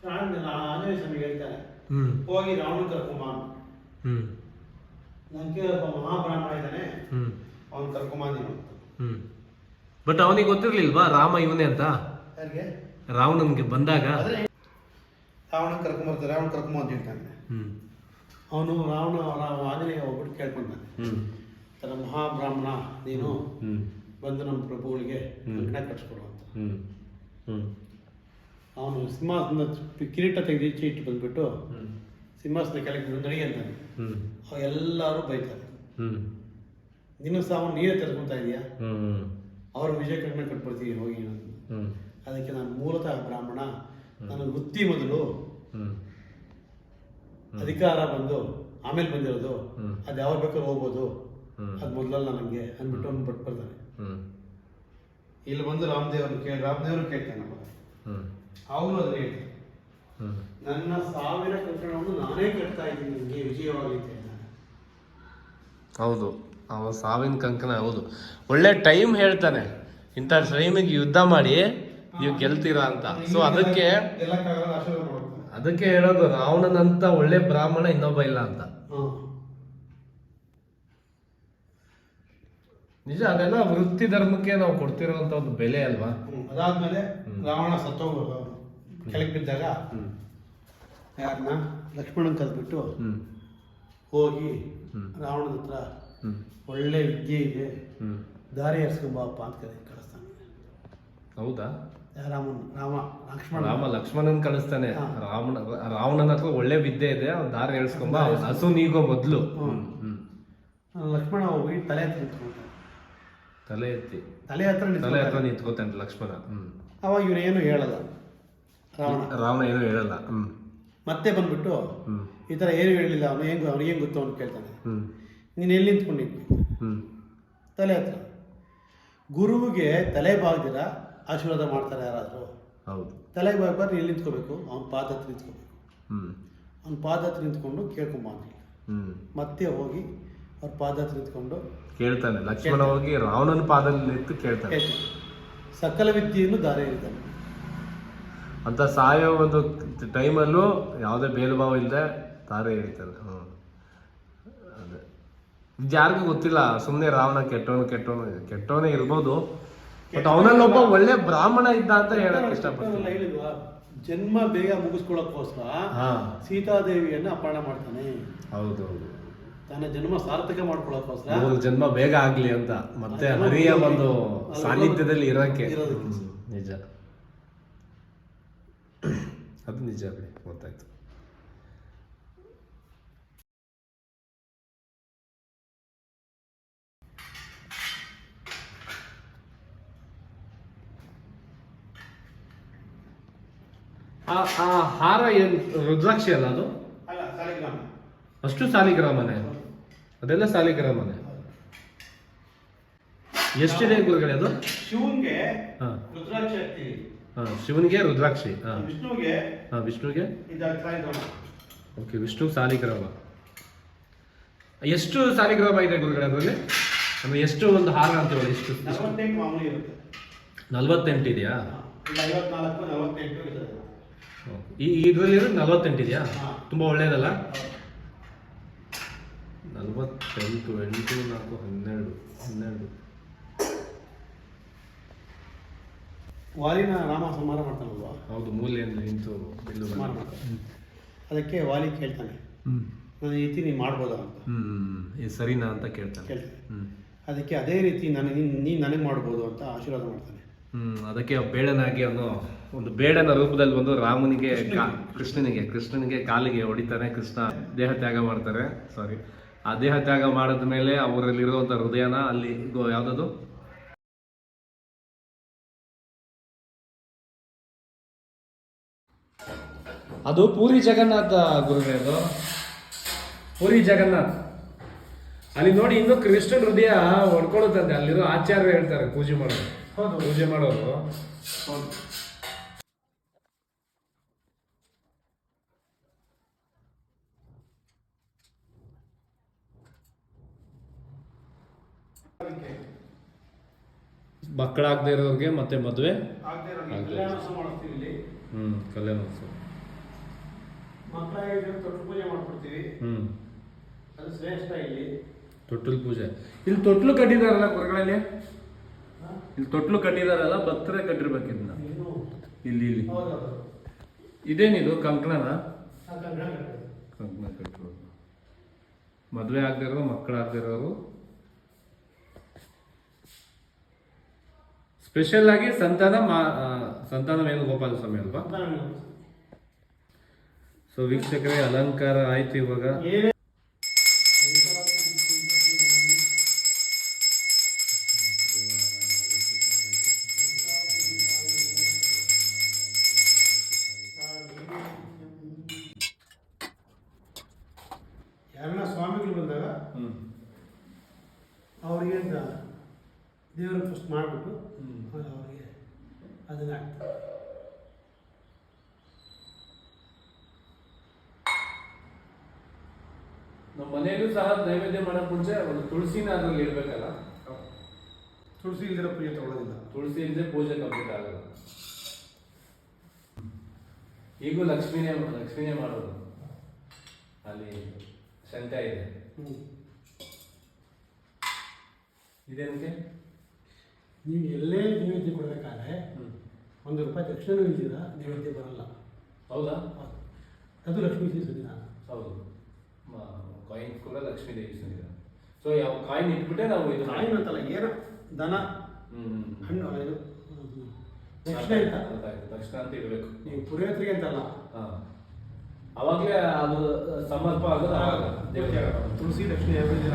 ಪ್ರಾಣ ಆಂಜನೇಯ ಸ್ವಾಮಿ ಹೇಳ್ತಾರೆ ಹ್ಞೂ ಹೋಗಿ ರಾವಣ ಕರ್ಕೊಂಬ ಹ್ಞೂ ಹ್ಮ್. ಲಂಕೆ ಒಬ್ಬ ಮಹಾಬ್ರಾಹ್ಮಣ ಇದ್ದಾನೆ ಹ್ಞೂ ಅವನು ಕರ್ಕೊಂಬ ನೀನು ಹ್ಮ್. ಬಟ್ ಅವನಿಗೆ ಗೊತ್ತಿರ್ಲಿಲ್ವಾ? ರಾಮ ಇವನೇ ಅಂತ? ಯಾರಿಗೆ? ರಾವಣನ್ಗೆ ಬಂದಾಗ? ರಾವಣ ಕರ್ಕೊಂಬರ್ತಾರೆ ರಾವಣ ಕರ್ಕೊಂಬ ಅಂತ ಹೇಳ್ತಾನೆ ಹ್ಮ್. ಅವನು ರಾವಣ ರಾವ ಆಂಜನೇಯ ಹೋಗ್ಬಿಟ್ಟು ಕೇಳ್ಕೊಂಡಾನೆ ಹ್ಮ್. ತರ ಮಹಾಬ್ರಾಹ್ಮಣ ನೀನು ಹ್ಮ್. ಬಂದು ನಮ್ಮ ಪ್ರಭುಗಳಿಗೆ. ಕಂಕಣ ಕಟ್ಸ್ಕೊಡು ಅಂತ. ಹ್ಮ್. ಹ್ಮ್. ಅವನು ಸಿಂಹಾಸನ ಕಿರೀಟ ತೆಗೆದು ಈಚೆ ಇಟ್ಟು ಬಂದ್ಬಿಟ್ಟು ಸಿಂಹಾಸನ ಕೆಳಗೆ ನಡಿ ಅಂತಾನೆ. ಹ್ಮ್. ಎಲ್ಲರೂ ಬೈತಾರೆ. ಹ್ಮ್. ನಿನ್ನ ಸಾವು ನೀರೇ ತರ್ಕೊತಾ ಇದೆಯಾ? ಹ್ಮ್. ಅವ್ರ ವಿಜಯ ಕಣ್ಣ ಕಟ್ಬಿಡ್ತೀನಿ ಹೋಗಿ. ಅದಕ್ಕೆ ನಾನು ಮೂಲತಃ ಬ್ರಾಹ್ಮಣ ನನ್ನ ವೃತ್ತಿ ಮೊದಲು. ಅಧಿಕಾರ ಬಂದು ಆಮೇಲೆ ಬಂದಿರೋದು. ಅದು ಯಾವಾಗ ಬೇಕಾದ್ರೂ ಹೋಗ್ಬೋದು. ಅದ್ ಮೊದಲಲ್ಲ ನನಗೆ ಅಂದ್ಬಿಟ್ಟು ಅವ್ನು ಬಿಟ್ಟು ಬರ್ತಾನೆ ಇಲ್ಲಿ ಬಂದು ರಾಮದೇವ್ರನ್ನ ಕೇಳಿ ರಾಮದೇವ್ರು ಕೇಳ್ತಾನೆ ಅವನು ಅದನ್ನ ಹೇಳ್ತಾನೆ. ನನ್ನ ಸಾವಿರ ಕಂಕಣವನ್ನು ನಾನೇ ಕಟ್ತಾ ಇದ್ದೀನಿ ನಿಮಗೆ ವಿಜಯವಾಗಲಿ ಅಂತ ಹೌದು. ಅವ ಸಾವಿನ ಕಂಕಣ ಹೌದು. ಒಳ್ಳೆ ಟೈಮ್ ಹೇಳ್ತಾನೆ. ಇಂಥ ಟೈಮಿಗೆ ಯುದ್ಧ ಮಾಡಿ ನೀವು ಗೆಲ್ತೀರಾ ಅಂತ. ಸೊ ಅದಕ್ಕೆ ಅದಕ್ಕೆ ಹೇಳೋದು ರಾವಣನಂತ ಒಳ್ಳೆ ಬ್ರಾಹ್ಮಣ ಇನ್ನೊಬ್ಬ ಇಲ್ಲ ಅಂತ. ನಿಜ ಅದೆಲ್ಲ ವೃತ್ತಿ ಧರ್ಮಕ್ಕೆ ನಾವು ಕೊಡ್ತಿರೋಂತ ಒಂದು ಬೆಲೆ ಅಲ್ವಾ. ಅದಾದ್ಮೇಲೆ ರಾವಣ ಸತ್ತೋಗ ಕೆಳಗೆ ಬಿದ್ದಾಗ ಯಾರನ್ನ ಲಕ್ಷ್ಮಣನ್ ಕರೆದ್ಬಿಟ್ಟು ಹೋಗಿ. ರಾವಣನ ಹತ್ರ ಒಳ್ಳೆ ವಿದ್ಯೆ ಇದೆ. ಹ್ಮ್. ದಾರಿ ಹರಿಸ್ಕೊಂಬಪ್ಪ ಅಂತ ಕರೆ ಕಳಿಸ್ತಾನೆ. ಹೌದಾ? ರಾಮನ್ ರಾಮ ಲಕ್ಷ್ಮಣ. ರಾಮ ಲಕ್ಷ್ಮಣನ್ ಕಳಿಸ್ತಾನೆ. ರಾಮನ ರಾವಣ ರಾವಣನ ಹತ್ರ ಒಳ್ಳೆ ವಿದ್ಯೆ ಇದೆ ಅವ್ನ್ ದಾರಿ ಹೇಳ್ಸ್ಕೊಂಬ ಅವ್ನ್ ಹಸು ನೀಗೋ ಮೊದ್ಲು. ಲಕ್ಷ್ಮಣ ಹೋಗಿ ತಲೆ ಹತ್ರ ನಿಂತ್ಕೊಂತಾನೆ. ತಲೆ ಎತ್ತಿ. ತಲೆ ಹತ್ರ ತಲೆ ಹತ್ರ ನಿಂತ್ಕೊಂತಾನೆ ಲಕ್ಷ್ಮಣ. ಹ್ಮ್. ಅವಾಗ ಏನು ಹೇಳಲ್ಲ. ರಾವಣ. ರಾವಣ ಏನು ಹೇಳಲ್ಲ. ಹ್ಮ್. ಮತ್ತೆ ಬಂದ್ಬಿಟ್ಟು ಈ ಥರ ಏನು ಹೇಳಿಲ್ಲ ಅವನು ಹೆಂಗ್ ಅವ್ನಿಗೆ ಹೆಂಗ್ ಗೊತ್ತು ಅಂತ ಕೇಳ್ತಾನೆ. ಹ್ಮ್. ನೀನು ಎಲ್ಲಿ ನಿಂತ್ಕೊಂಡಿದ್ವಿ ಹ್ಮ್. ತಲೆ ಹತ್ರ. ಗುರುವಿಗೆ ತಲೆ ಬಾಗ್ದಿರ ಆಶೀರ್ವಾದ ಮಾಡ್ತಾರೆ ಯಾರಾದರೂ. ಹೌದು. ತಲೆ ಬಾಗ್ಬಾರ್ದು ಎಲ್ಲಿ ನಿಂತ್ಕೋಬೇಕು? ಅವ್ನ ಪಾದ ಹತ್ರ ನಿಂತ್ಕೋಬೇಕು. ಅವ್ನ ಪಾದ ಹತ್ರ ನಿಂತ್ಕೊಂಡು ಹ್ಮ್. ಮತ್ತೆ ಹೋಗಿ ಅವ್ರ ಪಾದ ಹತ್ರ ನಿಂತ್ಕೊಂಡು ಕೇಳ್ತಾನೆ. ಲಕ್ಷ್ಮಣ ಹೋಗಿ ರಾವಣನ ಪಾದಲ್ಲಿ ನಿಂತು ಕೇಳ್ತಾನೆ. ಸಕಲ ವಿದ್ಯೆಯನ್ನು ದಾರಿ ಇರ್ತಾನೆ ಅಂತ ಸಾಯೋ ಒಂದು ಟೈಮಲ್ಲೂ ಯಾವುದೇ ಭೇದಭಾವ ಇಲ್ಲದೆ ತಾರೆ ಹೇಳ್ತಾರೆ ಹ್ಞೂ ಇದು ಯಾರಿಗೂ ಗೊತ್ತಿಲ್ಲ ಸುಮ್ಮನೆ ರಾವಣ ಕೆಟ್ಟವನು ಕೆಟ್ಟವನು ಕೆಟ್ಟವನೇ ಇರ್ಬೋದು. ಬಟ್ ಅವನಲ್ಲೊಬ್ಬ ಒಳ್ಳೆ ಬ್ರಾಹ್ಮಣ ಇದ್ದ ಅಂತ ಹೇಳಕ್ ಇಷ್ಟಪಡ್ತೀನಿ. ಹೇಳಿಲ್ವಾ? ಜನ್ಮ ಬೇಗ ಮುಗಿಸ್ಕೊಳ್ಳೋಕ್ಕೋಸ್ಕರ ಹಾ. ಸೀತಾದೇವಿಯನ್ನು ಅಪಹರಣ ಮಾಡ್ತಾನೆ. ಹೌದು ಹೌದು. ತನ್ನ ಜನ್ಮ ಸಾರ್ಥಕ ಮಾಡ್ಕೊಳ್ಳೋಕ್ಕೋಸ್ಕರ ಮೂರು ಜನ್ಮ ಬೇಗ ಆಗ್ಲಿ ಅಂತ. ಮತ್ತೆ ಹರಿಯ ಒಂದು ಸಾನ್ನಿಧ್ಯದಲ್ಲಿ ಇರೋಕೆ. ನಿಜ. ಅದು ನಿಜ ಬಿಡಿ ಗೊತ್ತಾಯ್ತು. ಆ ಆ ಹಾರ ಏನು ರುದ್ರಾಕ್ಷಿ ಅಲ್ಲ ಅದು? ಅಷ್ಟು ಸಾಲಿಗ್ರಾಮನೆ. ಅದೆಲ್ಲ ಸಾಲಿಗ್ರಾಮನೆ. ಎಷ್ಟಿದೆ ಗುರುಗಳೇ ಅದು? ಶಿವನ್ಗೆ ಹಾ. ರುದ್ರಾಕ್ಷಿ ಹಾ ಶಿವನಿಗೆ ರುದ್ರಾಕ್ಷಿ ಹಾಂ. ವಿಷ್ಣುವಿಗೆ ಹಾ ಓಕೆ ವಿಷ್ಣು ಸಾಲಿಗ್ರಾಮ. ಎಷ್ಟು ಸಾಲಿಗ್ರಾಮ ಇದೆ ಗುರುಗಳೇ ಅದರಲ್ಲಿ? ಅಂದ್ರೆ ಎಷ್ಟು ಒಂದು ಹಾರ ಅಂತ ಹೇಳಿ ಎಷ್ಟು? ನಲವತ್ತೆಂಟು ಇದೆಯಾ? ಐವತ್ನಾಲ್ಕು ನಲವತ್ತೆಂಟು ಇರುತ್ತೆ ಈ ಇದರಲ್ಲಿ ನಲ್ವತ್ತೆಂಟು ಇದೆಯಾ? ಹಾ. ತುಂಬಾ ಒಳ್ಳೇದಲ್ಲ? ನಲ್ವತ್ತೆಂಟು ಎಂಟು ನಾಲ್ಕು ಹನ್ನೆರಡು ಹನ್ನೆರಡು. ವಾಲಿನ ರಾಮ ಸಂಹಾರ ಮಾಡ್ತಾನಲ್ವಾ? ಹೌದು ಮೂಲೆಯನ್ನು ನಿಂತು ಬಿಲ್ಲು ಸಂಹಾರ ಮಾಡ್ತಾನೆ. ಅದಕ್ಕೆ ವಾಲಿ ಕೇಳ್ತಾನೆ. ಹ್ಮ್. ನಾನು ಈ ರೀತಿ ನೀನು ಮಾಡ್ಬೋದಾ ಅಂತ. ಹ್ಮ್ ಇದು ಸರಿನಾ ಅಂತ ಕೇಳ್ತಾನೆ. ಕೇಳ್ತಾನೆ. ಅದಕ್ಕೆ ಅದೇ ರೀತಿ ನನಗೆ ನೀನು ನನಗೆ ಮಾಡ್ಬೋದು ಅಂತ ಆಶೀರ್ವಾದ ಮಾಡ್ತಾನೆ. ಹ್ಮ್ ಅದಕ್ಕೆ ಬೇಡನಾಗಿ ಅವನು ಒಂದು ಬೇಡನ ರೂಪದಲ್ಲಿ ಬಂದು ರಾಮನಿಗೆ ಕೃಷ್ಣನಿಗೆ ಕೃಷ್ಣನಿಗೆ ಕಾಲಿಗೆ ಹೊಡಿತಾನೆ ಕೃಷ್ಣ ದೇಹ ತ್ಯಾಗ ಮಾಡ್ತಾರೆ. ಸಾರಿ ಆ ದೇಹ ತ್ಯಾಗ ಮಾಡಿದ ಮೇಲೆ ಅವರಲ್ಲಿರುವಂತ ಹೃದಯನ ಅಲ್ಲಿ ಯಾವ್ದದು? ಅದು ಪೂರಿ ಜಗನ್ನಾಥ ಗುರುವೇ ಅದು. ಪೂರಿ ಜಗನ್ನಾಥ್. ಅಲ್ಲಿ ನೋಡಿ ಇನ್ನು ಕೃಷ್ಣನ ಹೃದಯ ಹೊಡ್ಕೊಳ್ಳುತ್ತಂತೆ ಅಲ್ಲಿರೋ ಆಚಾರ್ಯ ಹೇಳ್ತಾರೆ ಪೂಜೆ ಮಾಡೋದು. ಹೌದು. ಪೂಜೆ ಮಾಡೋರು ಹೌದು ಮಕ್ಕಳಾಗದೇ ಇರೋರಿಗೆ ಮತ್ತೆ ಮದುವೆ ಹ್ಞೂ ಆಗ್ದೇ ಕಲ್ಯಾಣೋತ್ಸವ ಮಾಡ್ತೀವಿ ಇಲ್ಲಿ. ಹ್ಮ್ ಕಲ್ಯಾಣೋತ್ಸವ ಮಕ್ಕಳಾಗಿ ತೊಟ್ಟು ಪೂಜೆ ಇಲ್ಲಿ. ತೊಟ್ಲು ಪೂಜೆ. ಇಲ್ಲಿ ತೊಟ್ಲು ಕಟ್ಟಿದಾರಲ್ಲ ಕೊರಗಳಲ್ಲಿ ಇಲ್ಲಿ ತೊಟ್ಲು ಕಟ್ಟಿದಾರಲ್ಲ ಭಕ್ತರೇ ಕಟ್ಟಿರ್ಬೇಕು ಇದನ್ನ ಇನ್ನು ಇಲ್ಲಿ ಇಲ್ಲಿ. ಇದೇನಿದು? ಕಂಕಣನ? ಕಂಕಣ ಕಟ್ಟಿರೋದು. ಮದುವೆ ಆಗದೆ ಇರೋರು ಮಕ್ಕಳಾಗದೆ ಇರೋರು ಸ್ಪೆಷಲ್ ಆಗಿ ಸಂತಾನ ಮಾ ಸಂತಾನ ವೇಣುಗೋಪಾಲ ಸ್ವಾಮಿ ಅಲ್ವಾ. ಸೊ ವೀಕ್ಷಕರೇ ಅಲಂಕಾರ ಆಯ್ತು ಇವಾಗ ಸಹ ನೈವೇದ್ಯ ಮಾಡಕ್ ಮುಂಚೆ ಒಂದು ತುಳಸಿನ ಅದ್ರಲ್ಲಿ ಇಡ್ಬೇಕಲ್ಲ? ತುಳಸಿ ಇಲ್ದಿರೋ ಪೂಜೆ ತಗೊಳ್ಳೋದಿಲ್ಲ ತುಳಸಿ ಇಲ್ಲದೆ ಪೂಜೆ ಕಂಪ್ಲೀಟ್ ಆಗಲ್ಲ ಈಗೂ ಲಕ್ಷ್ಮಿನೇ ಲಕ್ಷ್ಮೀನೇ ಮಾಡೋದು. ಅಲ್ಲಿ ಶಂಕ ಇದೆ. ಇದೇನಕ್ಕೆ? ನೀವು ಎಲ್ಲೇ ನೈವೇದ್ಯ ಕೊಡಬೇಕಾದ್ರೆ ಒಂದು ರೂಪಾಯಿ ದಕ್ಷಿಣ ಇದ್ದೀರಾ ನೈವೇದ್ಯ ಬರಲ್ಲ. ಹೌದಾ? ಅದು ಲಕ್ಷ್ಮೀ ಸನ್ನಿಧಾನ ಹೌದು. ಕಾಯಿನ್ ಕೂಡ ಲಕ್ಷ್ಮೀ ದೇವಿ ಸನ್ನಿಧಾನ ಸೊ ಯಾವ ಕಾಯಿನ್ ಇಟ್ಬಿಟ್ಟೆ ನಾವು ಇದು ಕಾಯಿನ್ ಅಂತಲ್ಲ ಏನ ದನ. ಹ್ಮ್ ಹಣ್ಣು ಇದು. ದಕ್ಷಿಣ ಅಂತ. ತಕ್ಷಣ ಅಂತ ಇಡಬೇಕು. ನೀವು ಪುರೋಹಿತರಿಗೆ ಅಂತಲ್ಲ. ಹಾಂ. ಅವಾಗಲೇ ಅದು ಸಮರ್ಪ ಆಗೋದು ದೇವತೆ ದೇವರಿಗೆ. ತುಳಸಿ ದಕ್ಷಿಣ ಯಾವ್ದಿಲ್ಲ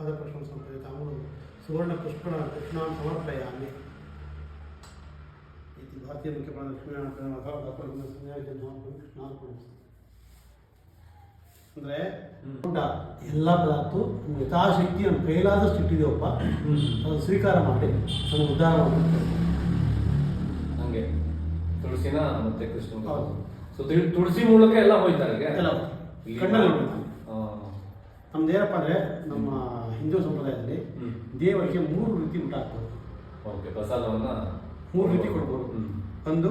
ಸಮರ್ಪಯಾಮಿ ಸಂಪ್ರದಾಯ ತಾಮ್ರ ಸುವರ್ಣ ಪುಷ್ಪಣ ಕೃಷ್ಣ ಸಮರ್ಪಯಾಮಿ. ಇತಿ ಭಾರತೀಯ ಮುಖ್ಯಪ್ರಾಣ ಲಕ್ಷ್ಮೀನಾರಾಯಣ ಕೃಷ್ಣಾರ್ಪಣ ಅಂದರೆ ಊಟ ಎಲ್ಲ ಪದಾರ್ಥ ಯಥಾಶಕ್ತಿ ನಮ್ಮ ಕೈಲಾದಷ್ಟು ಇಟ್ಟಿದೆಯಪ್ಪ ಅದನ್ನು ಸ್ವೀಕಾರ ಮಾಡಿ ನಮಗೆ ಉದ್ಧಾರ ಮಾಡ್ಬೇಕು ಹಂಗೆ. ತುಳಸಿನ ಮತ್ತೆ ಕೃಷ್ಣ. ಸೊ ತುಳಸಿ ಮೂಲಕ ಎಲ್ಲ ಹೋಯ್ತಾರೆ ಎಲ್ಲ ಕಣ್ಣಲ್ಲಿ. ಹಾ. ನಮ್ದು ಏನಪ್ಪ ಅಂದರೆ ನಮ್ಮ ಹಿಂದೂ ಸಂಪ್ರದಾಯದಲ್ಲಿ. ದೇವರಿಗೆ ಮೂರು ರೀತಿ ಊಟ ಹಾಕ್ಬೋದು ಓಕೆ ಪ್ರಸಾದವನ್ನು ಮೂರು ರೀತಿ ಕೊಡ್ಬೋದು. ಒಂದು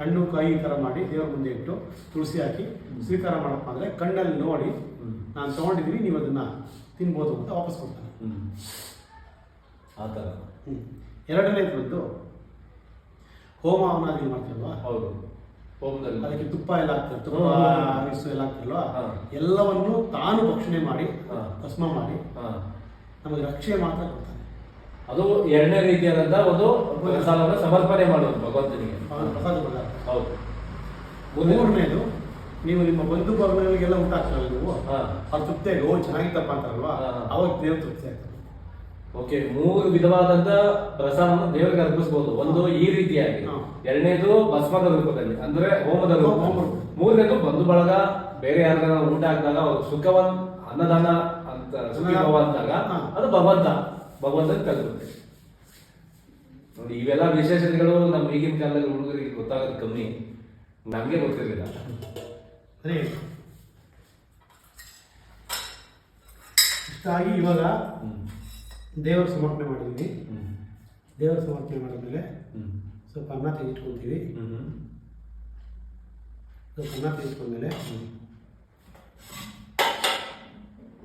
ಹಣ್ಣು ಕಾಯಿ ಈ ಥರ ಮಾಡಿ ದೇವರ ಮುಂದೆ ಇಟ್ಟು ತುಳಸಿ ಹಾಕಿ ಸ್ವೀಕಾರ ಮಾಡಪ್ಪ ಅಂದರೆ ಕಣ್ಣಲ್ಲಿ ನೋಡಿ ನಾನು ತೊಗೊಂಡಿದ್ದೀನಿ ನೀವು ಅದನ್ನು ತಿನ್ಬೋದು ಅಂತ ವಾಪಸ್ ಕೊಡ್ತಾನೆ. ಆ ಥರ ಎರಡನೇ ಎರಡನೇದು ಬಂದು ಹೋಮ ಅವನಾದ್ರಿ ಮಾಡ್ತೀವಲ್ವಾ? ಹೌದು. ಹೋಮದಲ್ಲಿ ಅದಕ್ಕೆ ತುಪ್ಪ ಎಲ್ಲ ಹ್ಮ್. ಅರಿಸು ಎಲ್ಲ ಹಾ. ಎಲ್ಲವನ್ನು ತಾನು ಭಕ್ಷಣೆ ಮಾಡಿ. ಭಸ್ಮ ಮಾಡಿ. ನಮಗೆ ರಕ್ಷೆ ಮಾತ್ರ ಕೊಡ್ತಾನೆ ಅದು ಎರಡನೇ ರೀತಿಯಾದಂತ ಒಂದು ಪ್ರಸಾದವನ್ನು ಸಮರ್ಪಣೆ ಮಾಡೋದು ಭಗವಂತನಿಗೆ ಪ್ರಸಾದ ಪದಾರ್ಥ ಹೌದು ಮೂರನೇದು ನೀವು ನಿಮ್ಮ ಬಂಧು ಬಳಗಗಳಿಗೆಲ್ಲ ಊಟ ಹಾಕ್ತಾರಲ್ಲ ನೀವು ಹಾ. ಅವ್ರು ತೃಪ್ತಿ ಆಗಿ ಓ ಚೆನ್ನಾಗಿತ್ತಪ್ಪ ಅಂತಾರಲ್ವಾ. ಅವಾಗ ದೇವ್ರ ತೃಪ್ತಿ ಆಗ್ತಾರೆ ಓಕೆ ಮೂರು ವಿಧವಾದಂತ ಪ್ರಸಾದವನ್ನು ದೇವರಿಗೆ ಅರ್ಪಿಸಬಹುದು ಒಂದು ಈ ರೀತಿಯಾಗಿ. ಎರಡನೇದು ಭಸ್ಮದ ರೂಪದಲ್ಲಿ ಅಂದ್ರೆ ಹೋಮದ ರೂಪ. ಮೂರನೇದು ಬಂಧು ಬಳಗ ಬೇರೆ ಯಾರ ಊಟ ಹಾಕಿದಾಗ ಅವ್ರು ಸುಖವನ್ ಅನ್ನದಾನ ಅಂತ ಅಂದಾಗ ಅದು ಭಗವಂತ. ಭಗವಂತ ಕಲ್ಪುತ್ತೆ ನೋಡಿ ಇವೆಲ್ಲ ವಿಶೇಷತೆಗಳು ನಮ್ಮ ಈಗಿನ ಕಾಲದಲ್ಲಿ ಹುಡುಗರಿಗೆ ಗೊತ್ತಾಗೋದು ಕಮ್ಮಿ. ನಮಗೆ ಗೊತ್ತಿರಲಿಲ್ಲ. ಇಷ್ಟ ಇಷ್ಟಾಗಿ ಇವಾಗ ದೇವರ ಸಮರ್ಪಣೆ ಮಾಡಿದ್ವಿ ದೇವರ ಸಮರ್ಪಣೆ ಮಾಡಿದ್ಮೇಲೆ ಸ್ವಲ್ಪ ಅನ್ನ ಹ್ಮ್ ಸ್ವಲ್ಪ ಅನ್ನ ತೆಗೆದುಕೊಂಡ್ಮೇಲೆ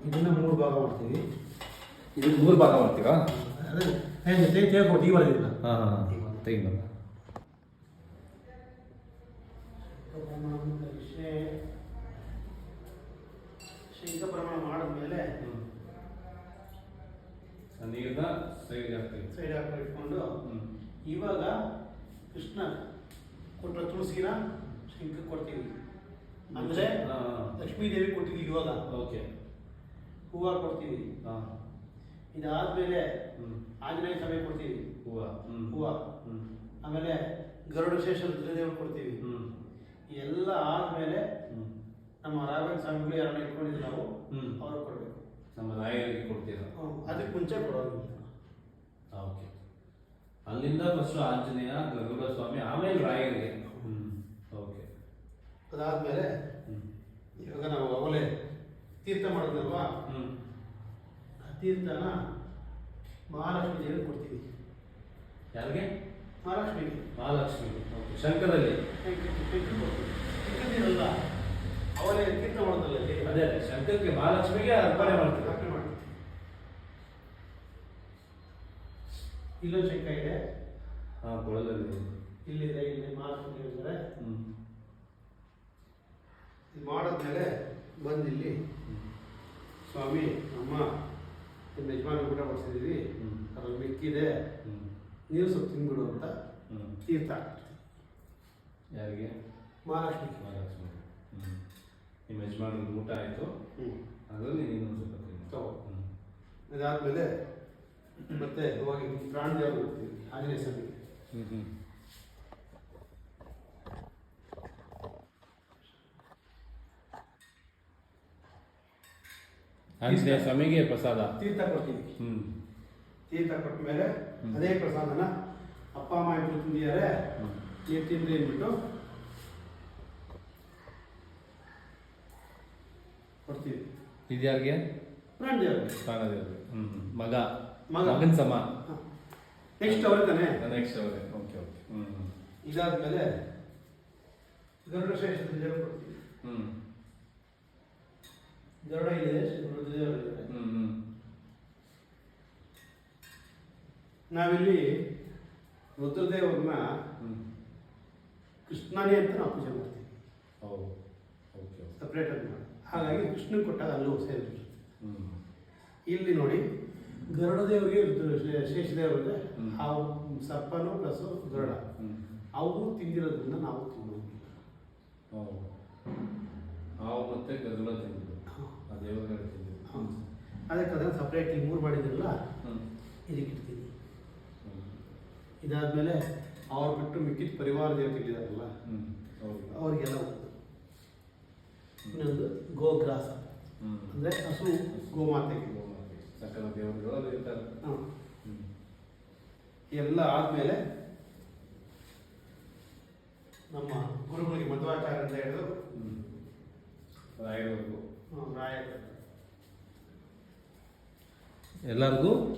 ಇದನ್ನ ಮೂರು ಭಾಗ ಮಾಡ್ತೀವಿ ಇದು ಮೂರು ಭಾಗ ಮಾಡ್ತೀವಾ ಅದೇ ತೆಗೆದುಕೊಟ್ಟು ಇವಾಗ ಹಾಂ ಹಾ ಪ್ರಮಾಣ ಶಂಕ ಪ್ರಮಾಣ ಮಾಡಿದ್ಮೇಲೆ ನೀರನ್ನ ಸೈಡ್ ಹಾಕ್ತೀವಿ. ಸೈಡ್ ಹಾಕಿ ಇಟ್ಕೊಂಡು ಇವಾಗ ಕೃಷ್ಣ ಕೊಟ್ಟ ತುಳಸಿನ ಶಂಕ ಕೊಡ್ತೀವಿ. ಅಂದ್ರೆ. ಲಕ್ಷ್ಮೀ ದೇವಿ ಕೊಟ್ಟಿದ್ದೀವಿ ಇವಾಗ. ಓಕೆ. ಹೂವು ಕೊಡ್ತೀವಿ. ಹಾ. ಇದಾದ್ಮೇಲೆ ಆಂಜನೇಯ ಸಮಯ ಕೊಡ್ತೀವಿ. ಹೂವ. ಹೂವು. ಆಮೇಲೆ ಗರುಡ ಶೇಷ ರುದ್ರದೇವರು ಕೊಡ್ತೀವಿ. ಎಲ್ಲ ಆದಮೇಲೆ ನಮ್ಮ ರಾಘವೇಂದ್ರ ಸ್ವಾಮಿಗಳು ಯಾರನ್ನ ಇಟ್ಕೊಂಡಿದ್ದೀವಿ ನಾವು. ಅವ್ರಿಗೆ ಕೊಡಬೇಕು. ನಮ್ಮ ರಾಯರಿಗೆ ಕೊಡ್ತೀರಾ ಅದಕ್ಕೆ ಮುಂಚೆ ಕೊಡೋದಿಲ್ಲ. ಓಕೆ ಅಲ್ಲಿಂದ ಫಸ್ಟ್ ಆಂಜನೇಯ ಗರುಡ ಸ್ವಾಮಿ ಆಮೇಲೆ ರಾಯರಿಗೆ. ಓಕೆ ಅದಾದ್ಮೇಲೆ ಇವಾಗ ನಾವು ಅವಲೇ ತೀರ್ಥ ಮಾಡಿದ್ರಲ್ವಾ ಆ ತೀರ್ಥನ ಮಹಾಲಕ್ಷ್ಮಿ ದೇವಿಗೆ ಕೊಡ್ತೀವಿ. ಯಾರಿಗೆ? ಮಹಾಲಕ್ಷ್ಮಿಗೆ. ಮಹಾಲಕ್ಷ್ಮಿ ಓಕೆ ಶಂಕರಲ್ಲಿ. ಕೊಡ್ತೀವಿ. ಅವಲೇ ತೀರ್ಥ ಮಾಡೋದಲ್ಲ ಇಲ್ಲಿ. ಅದೇ ಅದೇ. ಶಂಕರ್ಗೆ ಮಹಾಲಕ್ಷ್ಮಿಗೆ ಅರ್ಪಣೆ ಮಾಡ್ತೀವಿ ಅರ್ಪಣೆ ಮಾಡ್ತೀವಿ ಇಲ್ಲೊಂದು ಶಂಕ ಇದೆ. ಹಾ ಕೊಳಲಲ್ಲಿ. ಇಲ್ಲಿದೆ ಇಲ್ಲಿ ಮಹಾಲಕ್ಷ್ಮಿ ಇದ್ದಾರೆ ಹ್ಮ್. ಇದು ಮಾಡಿದ್ಮೇಲೆ ಬಂದು ಇಲ್ಲಿ ಸ್ವಾಮಿ ಅಮ್ಮ ನಿಮ್ಮ ಯಜಮಾನ ಊಟ ಬಡಿಸಿದ್ದೀವಿ ಹ್ಮ್. ಅದ್ರಲ್ಲಿ ಮಿಕ್ಕಿದೆ. ನೀವು ಸ್ವಲ್ಪ ತಿಂದ್ಬಿಡು ಅಂತ. ತೀರ್ಥ. ಯಾರಿಗೆ? ಮಹಾಲಕ್ಷ್ಮಿ ಮಹಾಲಕ್ಷ್ಮಿ. ನಿಮ್ಮ ಯಜಮಾನ್ರಿಗೆ ಊಟ ಆಯಿತು. ಅದರಲ್ಲಿ ನೀನು ಸ್ವಲ್ಪ ತಿನ್ನು. ತಗೋ. ಮೇಲೆ ಅದಾದಮೇಲೆ ಮತ್ತೆ ಹೋಗಿ ಪ್ರಾಣ ದೇವರು ಹೋಗ್ತೀವಿ ಆಂಜನೇಯ ಸ್ವಾಮಿ. ಹ್ಞೂ ಹ್ಞೂ ಆಂಜನೇಯ ಸ್ವಾಮಿಗೆ ಪ್ರಸಾದ. ತೀರ್ಥ ಕೊಡ್ತೀವಿ ಹ್ಞೂ ತೀರ್ಥ ಕೊಟ್ಟ ಮೇಲೆ ಅದೇ ಪ್ರಸಾದನ ಅಪ್ಪ ಅಮ್ಮ ಇಬ್ಬರು ತಿಂದಿದ್ದಾರೆ. ನೀವು ತಿಂದ್ರಿ ಅಂದ್ಬಿಟ್ಟು ಕೊಡ್ತೀವಿ. ಇದ್ಯಾರಿಗೆ ಪ್ರಾಣ ದೇವರು ಪ್ರಾಣದೇವ್ರಿಗೆ. ಹ್ಞೂ. ಮಗ. ಮಗ. ಮಗನ ಸಮ. ನೆಕ್ಸ್ಟ್ ಅವ್ರ ತಾನೆ? ನೆಕ್ಸ್ಟ್ ಅವರೇ. ಓಕೆ ಓಕೆ ಹ್ಞೂ. ಇದಾದ್ಮೇಲೆ ಗರುಡ ಶ್ರೇಷ್ಠ ದೇವರು ಕೊಡ್ತೀವಿ. ಹ್ಮ್. ಗರುಡ ಇದೆ ಹ್ಞೂ ಹ್ಮ್ ನಾವಿಲ್ಲಿ ರುದ್ರದೇವ್ರನ್ನ ಹ್ಞೂ ಕೃಷ್ಣನೇ ಅಂತ ನಾವು ಪೂಜೆ ಮಾಡ್ತೀವಿ. ಓ ಓಕೆ ಓಕೆ ಸಪ್ರೇಟ್ ಆಗಿ ಮಾಡಿ ಹಾಗಾಗಿ ವಿಷ್ಣು ಕೊಟ್ಟಾಗ ಅಲ್ಲೂ ಸೇರಿ ಇಲ್ಲಿ ನೋಡಿ ಗರುಡ ದೇವರಿಗೆ ರುದ್ರ- ದೇವರಿಗೆ ಶೇಷದೇವರಿಗೆ. ಹಾವು ಸರ್ಪನು ಪ್ಲಸ್ ಗರುಡ. ಅವು ತಿಂದಿರೋದ್ರಿಂದ ನಾವು ತಿನ್ನೋದಿಲ್ಲ ಹಾವು ಮತ್ತೆ ಗರುಡ ತಿಂದಿದ್ದು. ಆ ದೇವರುಗಳು ತಿಂದಿದ್ದು. ಅದಕ್ಕೆ ಅದನ್ನು ಸಪ್ರೇಟ್ ಈ ಮೂರು ಮಾಡಿದ್ರಲ್ಲ ಇದಕ್ಕೆ ಇಡ್ತೀನಿ. ಇದಾದಮೇಲೆ ಅವ್ರು ಬಿಟ್ಟು ಮಿಕ್ಕಿದ ಪರಿವಾರ ದೇವತೆಗಳಿದಾರಲ್ಲ ಹೌದು. ಅವರಿಗೆಲ್ಲ ಇನ್ನೊಂದು ಗೋಗ್ರಾಸ. ಅಂದರೆ ಹಸು ಗೋಮಾತೆಗೆ. ಗೋಮಾತೆ. ಸಕಲ ದೇವರುಗಳು ಅಲ್ಲಿ ಇರ್ತಾರೆ. ಹಾಂ. ಎಲ್ಲ ಆದಮೇಲೆ ನಮ್ಮ ಗುರುಗಳಿಗೆ ಮಧ್ವಾಚಾರ್ಯ ಅಂತ ಹೇಳಿದ್ರು. ರಾಯರವರೆಗೂ. ರಾಯ ಎಲ್ಲರಿಗೂ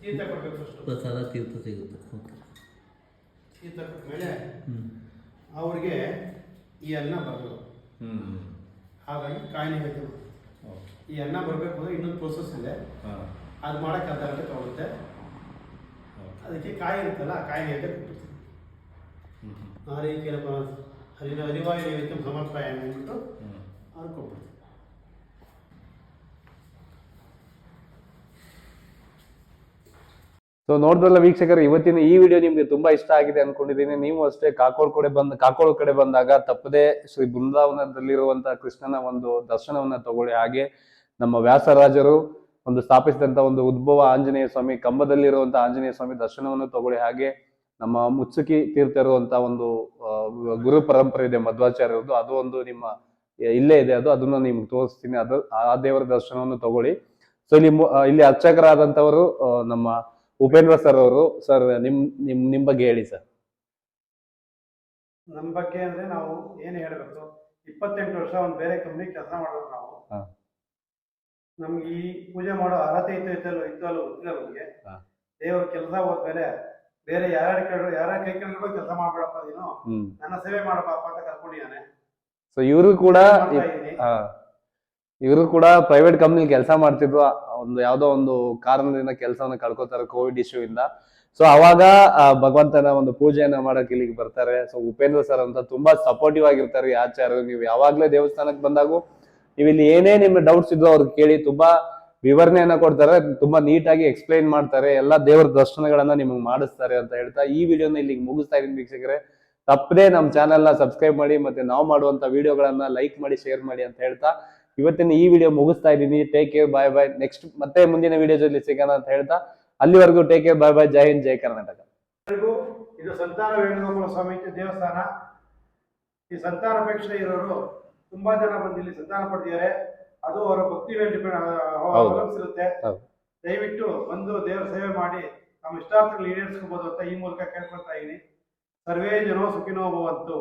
ತೀರ್ಥ ಕೊಡಬೇಕು ಫಸ್ಟ್ ಪ್ರಸಾದ ತೀರ್ಥ ಸಿಗುತ್ತೆ. ಓಕೆ. ತೀರ್ಥ ಕೊಟ್ಟ ಮೇಲೆ ಹ್ಞೂ ಅವ್ರಿಗೆ ಈ ಅನ್ನ ಬರಲ್ಲ. ಹ್ಮ್. ಹಾಗಾಗಿ ಕಾಯಿ ನೈವೇದ್ಯ ಈ ಅನ್ನ ಬರಬೇಕು ಅಂದರೆ ಇನ್ನೊಂದು ಪ್ರೋಸೆಸ್ ಇದೆ. ಅದು ಮಾಡೋಕ್ಕೆ ಅರ್ಧ ಗಂಟೆ ತಗೊಳುತ್ತೆ. ಅದಕ್ಕೆ ಕಾಯಿ ಇರುತ್ತಲ್ಲ ಆ ಕಾಯಿ ನೈವೇದ್ಯ ಕೊಡ್ತೀವಿ ಆ ರೀತಿ ಹರಿನ ಹರಿವಾಯು ನೈವೇದ್ಯ ಸಮರ್ಪಯ ಅಂದ್ಬಿಟ್ಟು ಅವ್ರು ಕೊಟ್ಬಿಡ್ತೀವಿ ಸೊ ನೋಡಿದ್ರಲ್ಲ ವೀಕ್ಷಕರು, ಇವತ್ತಿನ ಈ ವಿಡಿಯೋ ನಿಮ್ಗೆ ತುಂಬಾ ಇಷ್ಟ ಆಗಿದೆ ಅನ್ಕೊಂಡಿದ್ದೀನಿ. ನೀವು ಅಷ್ಟೇ ಕಾಕೋಡ್ ಕಡೆ ಬಂದ, ಕಾಕೋಡ್ ಕಡೆ ಬಂದಾಗ ತಪ್ಪದೆ ಶ್ರೀ ಬೃಂದಾವನದಲ್ಲಿರುವಂತಹ ಕೃಷ್ಣನ ಒಂದು ದರ್ಶನವನ್ನ ತಗೊಳ್ಳಿ. ಹಾಗೆ ನಮ್ಮ ವ್ಯಾಸರಾಜರು ಒಂದು ಸ್ಥಾಪಿಸಿದಂತ ಒಂದು ಉದ್ಭವ ಆಂಜನೇಯ ಸ್ವಾಮಿ, ಕಂಬದಲ್ಲಿರುವಂತಹ ಆಂಜನೇಯ ಸ್ವಾಮಿ ದರ್ಶನವನ್ನು ತಗೊಳ್ಳಿ. ಹಾಗೆ ನಮ್ಮ ಮುಚ್ಚುಕಿ ತೀರ್ಥ ಇರುವಂತ ಒಂದು ಗುರು ಪರಂಪರೆ ಇದೆ ಮಧ್ವಾಚಾರ್ಯರದು ಅದು ಒಂದು ನಿಮ್ಮ ಇಲ್ಲೇ ಇದೆ ಅದು. ಅದನ್ನ ನಿಮ್ಗೆ ತೋರಿಸ್ತೀನಿ. ಅದು, ಆ ದೇವರ ದರ್ಶನವನ್ನು ತಗೊಳ್ಳಿ. ಸೊ ಇಲ್ಲಿ ಇಲ್ಲಿ ಅರ್ಚಕರಾದಂಥವರು ನಮ್ಮ ಉಪೇಂದ್ರ ಸರ್ ಅವರು ಸರ್ ನಿಮ್ ನಿಮ್ ನಿಮ್ ಬಗ್ಗೆ ಹೇಳಿ ಸರ್. ನಮ್ಮ ಬಗ್ಗೆ ಅಂದ್ರೆ ನಾವು ಏನ್ ಹೇಳಬೇಕು ಇಪ್ಪತ್ತೆಂಟು ವರ್ಷ ಒಂದು ಬೇರೆ ಕಂಪ್ನಿ ಕೆಲಸ ಮಾಡೋದು ನಾವು. ಹಾ. ನಮ್ಗೆ ಈ ಪೂಜೆ ಮಾಡೋ ಅರ್ಹತೆ ಇತ್ತು ಇತ್ತಲ್ಲ ಇತ್ತು ಅಲ್ಲ ಗೊತ್ತಿಲ್ಲ ನಮ್ಗೆ. ಹಾ. ದೇವ್ರ ಕೆಲಸ ಹೋದ್ಮೇಲೆ ಬೇರೆ ಯಾರ್ಯಾರ ಕೇಳಿದ್ರು ಯಾರ ಕೈ ಕೆಳಗಡೆ ಕೆಲಸ ಮಾಡ್ಬೇಡಪ್ಪ ನೀನು. ಹ್ಮ್. ನನ್ನ ಸೇವೆ ಮಾಡಪ್ಪ ಅಂತ ಕರ್ಕೊಂಡಿದ್ದಾನೆ. ಸೊ ಇವರು ಕೂಡ ಮಾಡ್ತಾ. ಇವರು ಕೂಡ ಪ್ರೈವೇಟ್ ಕಂಪ್ನಿಲಿ ಕೆಲಸ ಮಾಡ್ತಿದ್ರು, ಒಂದು ಯಾವ್ದೋ ಒಂದು ಕಾರಣದಿಂದ ಕೆಲಸವನ್ನ ಕಳ್ಕೊತಾರೆ ಕೋವಿಡ್ ಇಶ್ಯೂ ಇಂದ. ಸೊ ಅವಾಗ ಭಗವಂತನ ಒಂದು ಪೂಜೆಯನ್ನ ಮಾಡಕ್ ಇಲ್ಲಿಗೆ ಬರ್ತಾರೆ. ಸೊ ಉಪೇಂದ್ರ ಸರ್ ಅಂತ ತುಂಬಾ ಸಪೋರ್ಟಿವ್ ಆಗಿರ್ತಾರೆ ಈ ಆಚಾರ್ಯರು. ನೀವು ಯಾವಾಗ್ಲೇ ದೇವಸ್ಥಾನಕ್ಕೆ ಬಂದಾಗೂ ನೀವು ಇಲ್ಲಿ ಏನೇ ನಿಮ್ಮ ಡೌಟ್ಸ್ ಇದ್ರು ಅವ್ರಿಗೆ ಕೇಳಿ ತುಂಬಾ ವಿವರಣೆಯನ್ನ ಕೊಡ್ತಾರೆ, ತುಂಬಾ ನೀಟಾಗಿ ಎಕ್ಸ್ಪ್ಲೈನ್ ಮಾಡ್ತಾರೆ, ಎಲ್ಲಾ ದೇವರ ದರ್ಶನಗಳನ್ನ ನಿಮಗೆ ಮಾಡಿಸ್ತಾರೆ ಅಂತ ಹೇಳ್ತಾ ಈ ವಿಡಿಯೋನ ಇಲ್ಲಿಗೆ ಮುಗಿಸ್ತಾ ಇದೀನಿ ವೀಕ್ಷಕರೇ. ತಪ್ಪದೆ ನಮ್ಮ ಚಾನೆಲ್ನ ಸಬ್ಸ್ಕ್ರೈಬ್ ಮಾಡಿ ಮತ್ತೆ ನಾವು ಮಾಡುವಂತ ವಿಡಿಯೋಗಳನ್ನ ಲೈಕ್ ಮಾಡಿ ಶೇರ್ ಮಾಡಿ ಅಂತ ಹೇಳ್ತಾ ಇವತ್ತಿನ ಈ ವಿಡಿಯೋ ಮುಗಿಸ್ತಾ ಇದ್ದೀನಿ. Take care bye bye next ಮತ್ತೆ ಮುಂದಿನ ವಿಡಿಯೋದಲ್ಲಿ ಸಿಗೋಣ ಅಂತ ಹೇಳ್ತಾ ಅಲ್ಲಿವರೆಗೂ ಟೇಕ್ ಕೇರ್ ಬಾಯ್ ಬಾಯ್ ಜೈ ಹಿಂದ್ ಜೈ ಕರ್ನಾಟಕ ಇದು ಸಂತಾನ ವೇಣುಗೋಪಾಲ ಸ್ವಾಮಿ ದೇವಸ್ಥಾನ. ಈ ಸಂತಾನ ಸಂತಾನಾಪೇಕ್ಷೆ ಇರೋರು ತುಂಬಾ ಜನ ಬಂದು ಇಲ್ಲಿ ಸಂತಾನ ಪಡೆದಿದ್ದಾರೆ. ಅದು ಅವರ ಭಕ್ತಿ ಮೇಲೆ ಡಿಪೆಂಡ್. ಅವಲಂಬಿಸಿರುತ್ತೆ. ದಯವಿಟ್ಟು ಬಂದು ದೇವರ ಸೇವೆ ಮಾಡಿ ನಮ್ಮ ಇಷ್ಟಾರ್ಥಗಳು ಈಡೇರಿಸ್ಕೋಬಹುದು ಅಂತ ಈ ಮೂಲಕ ಕೇಳ್ಕೊಳ್ತಾ ಇದ್ದೀನಿ. ಸರ್ವೇ ಜನೋ ಸುಖಿನೋ ಭವಂತು.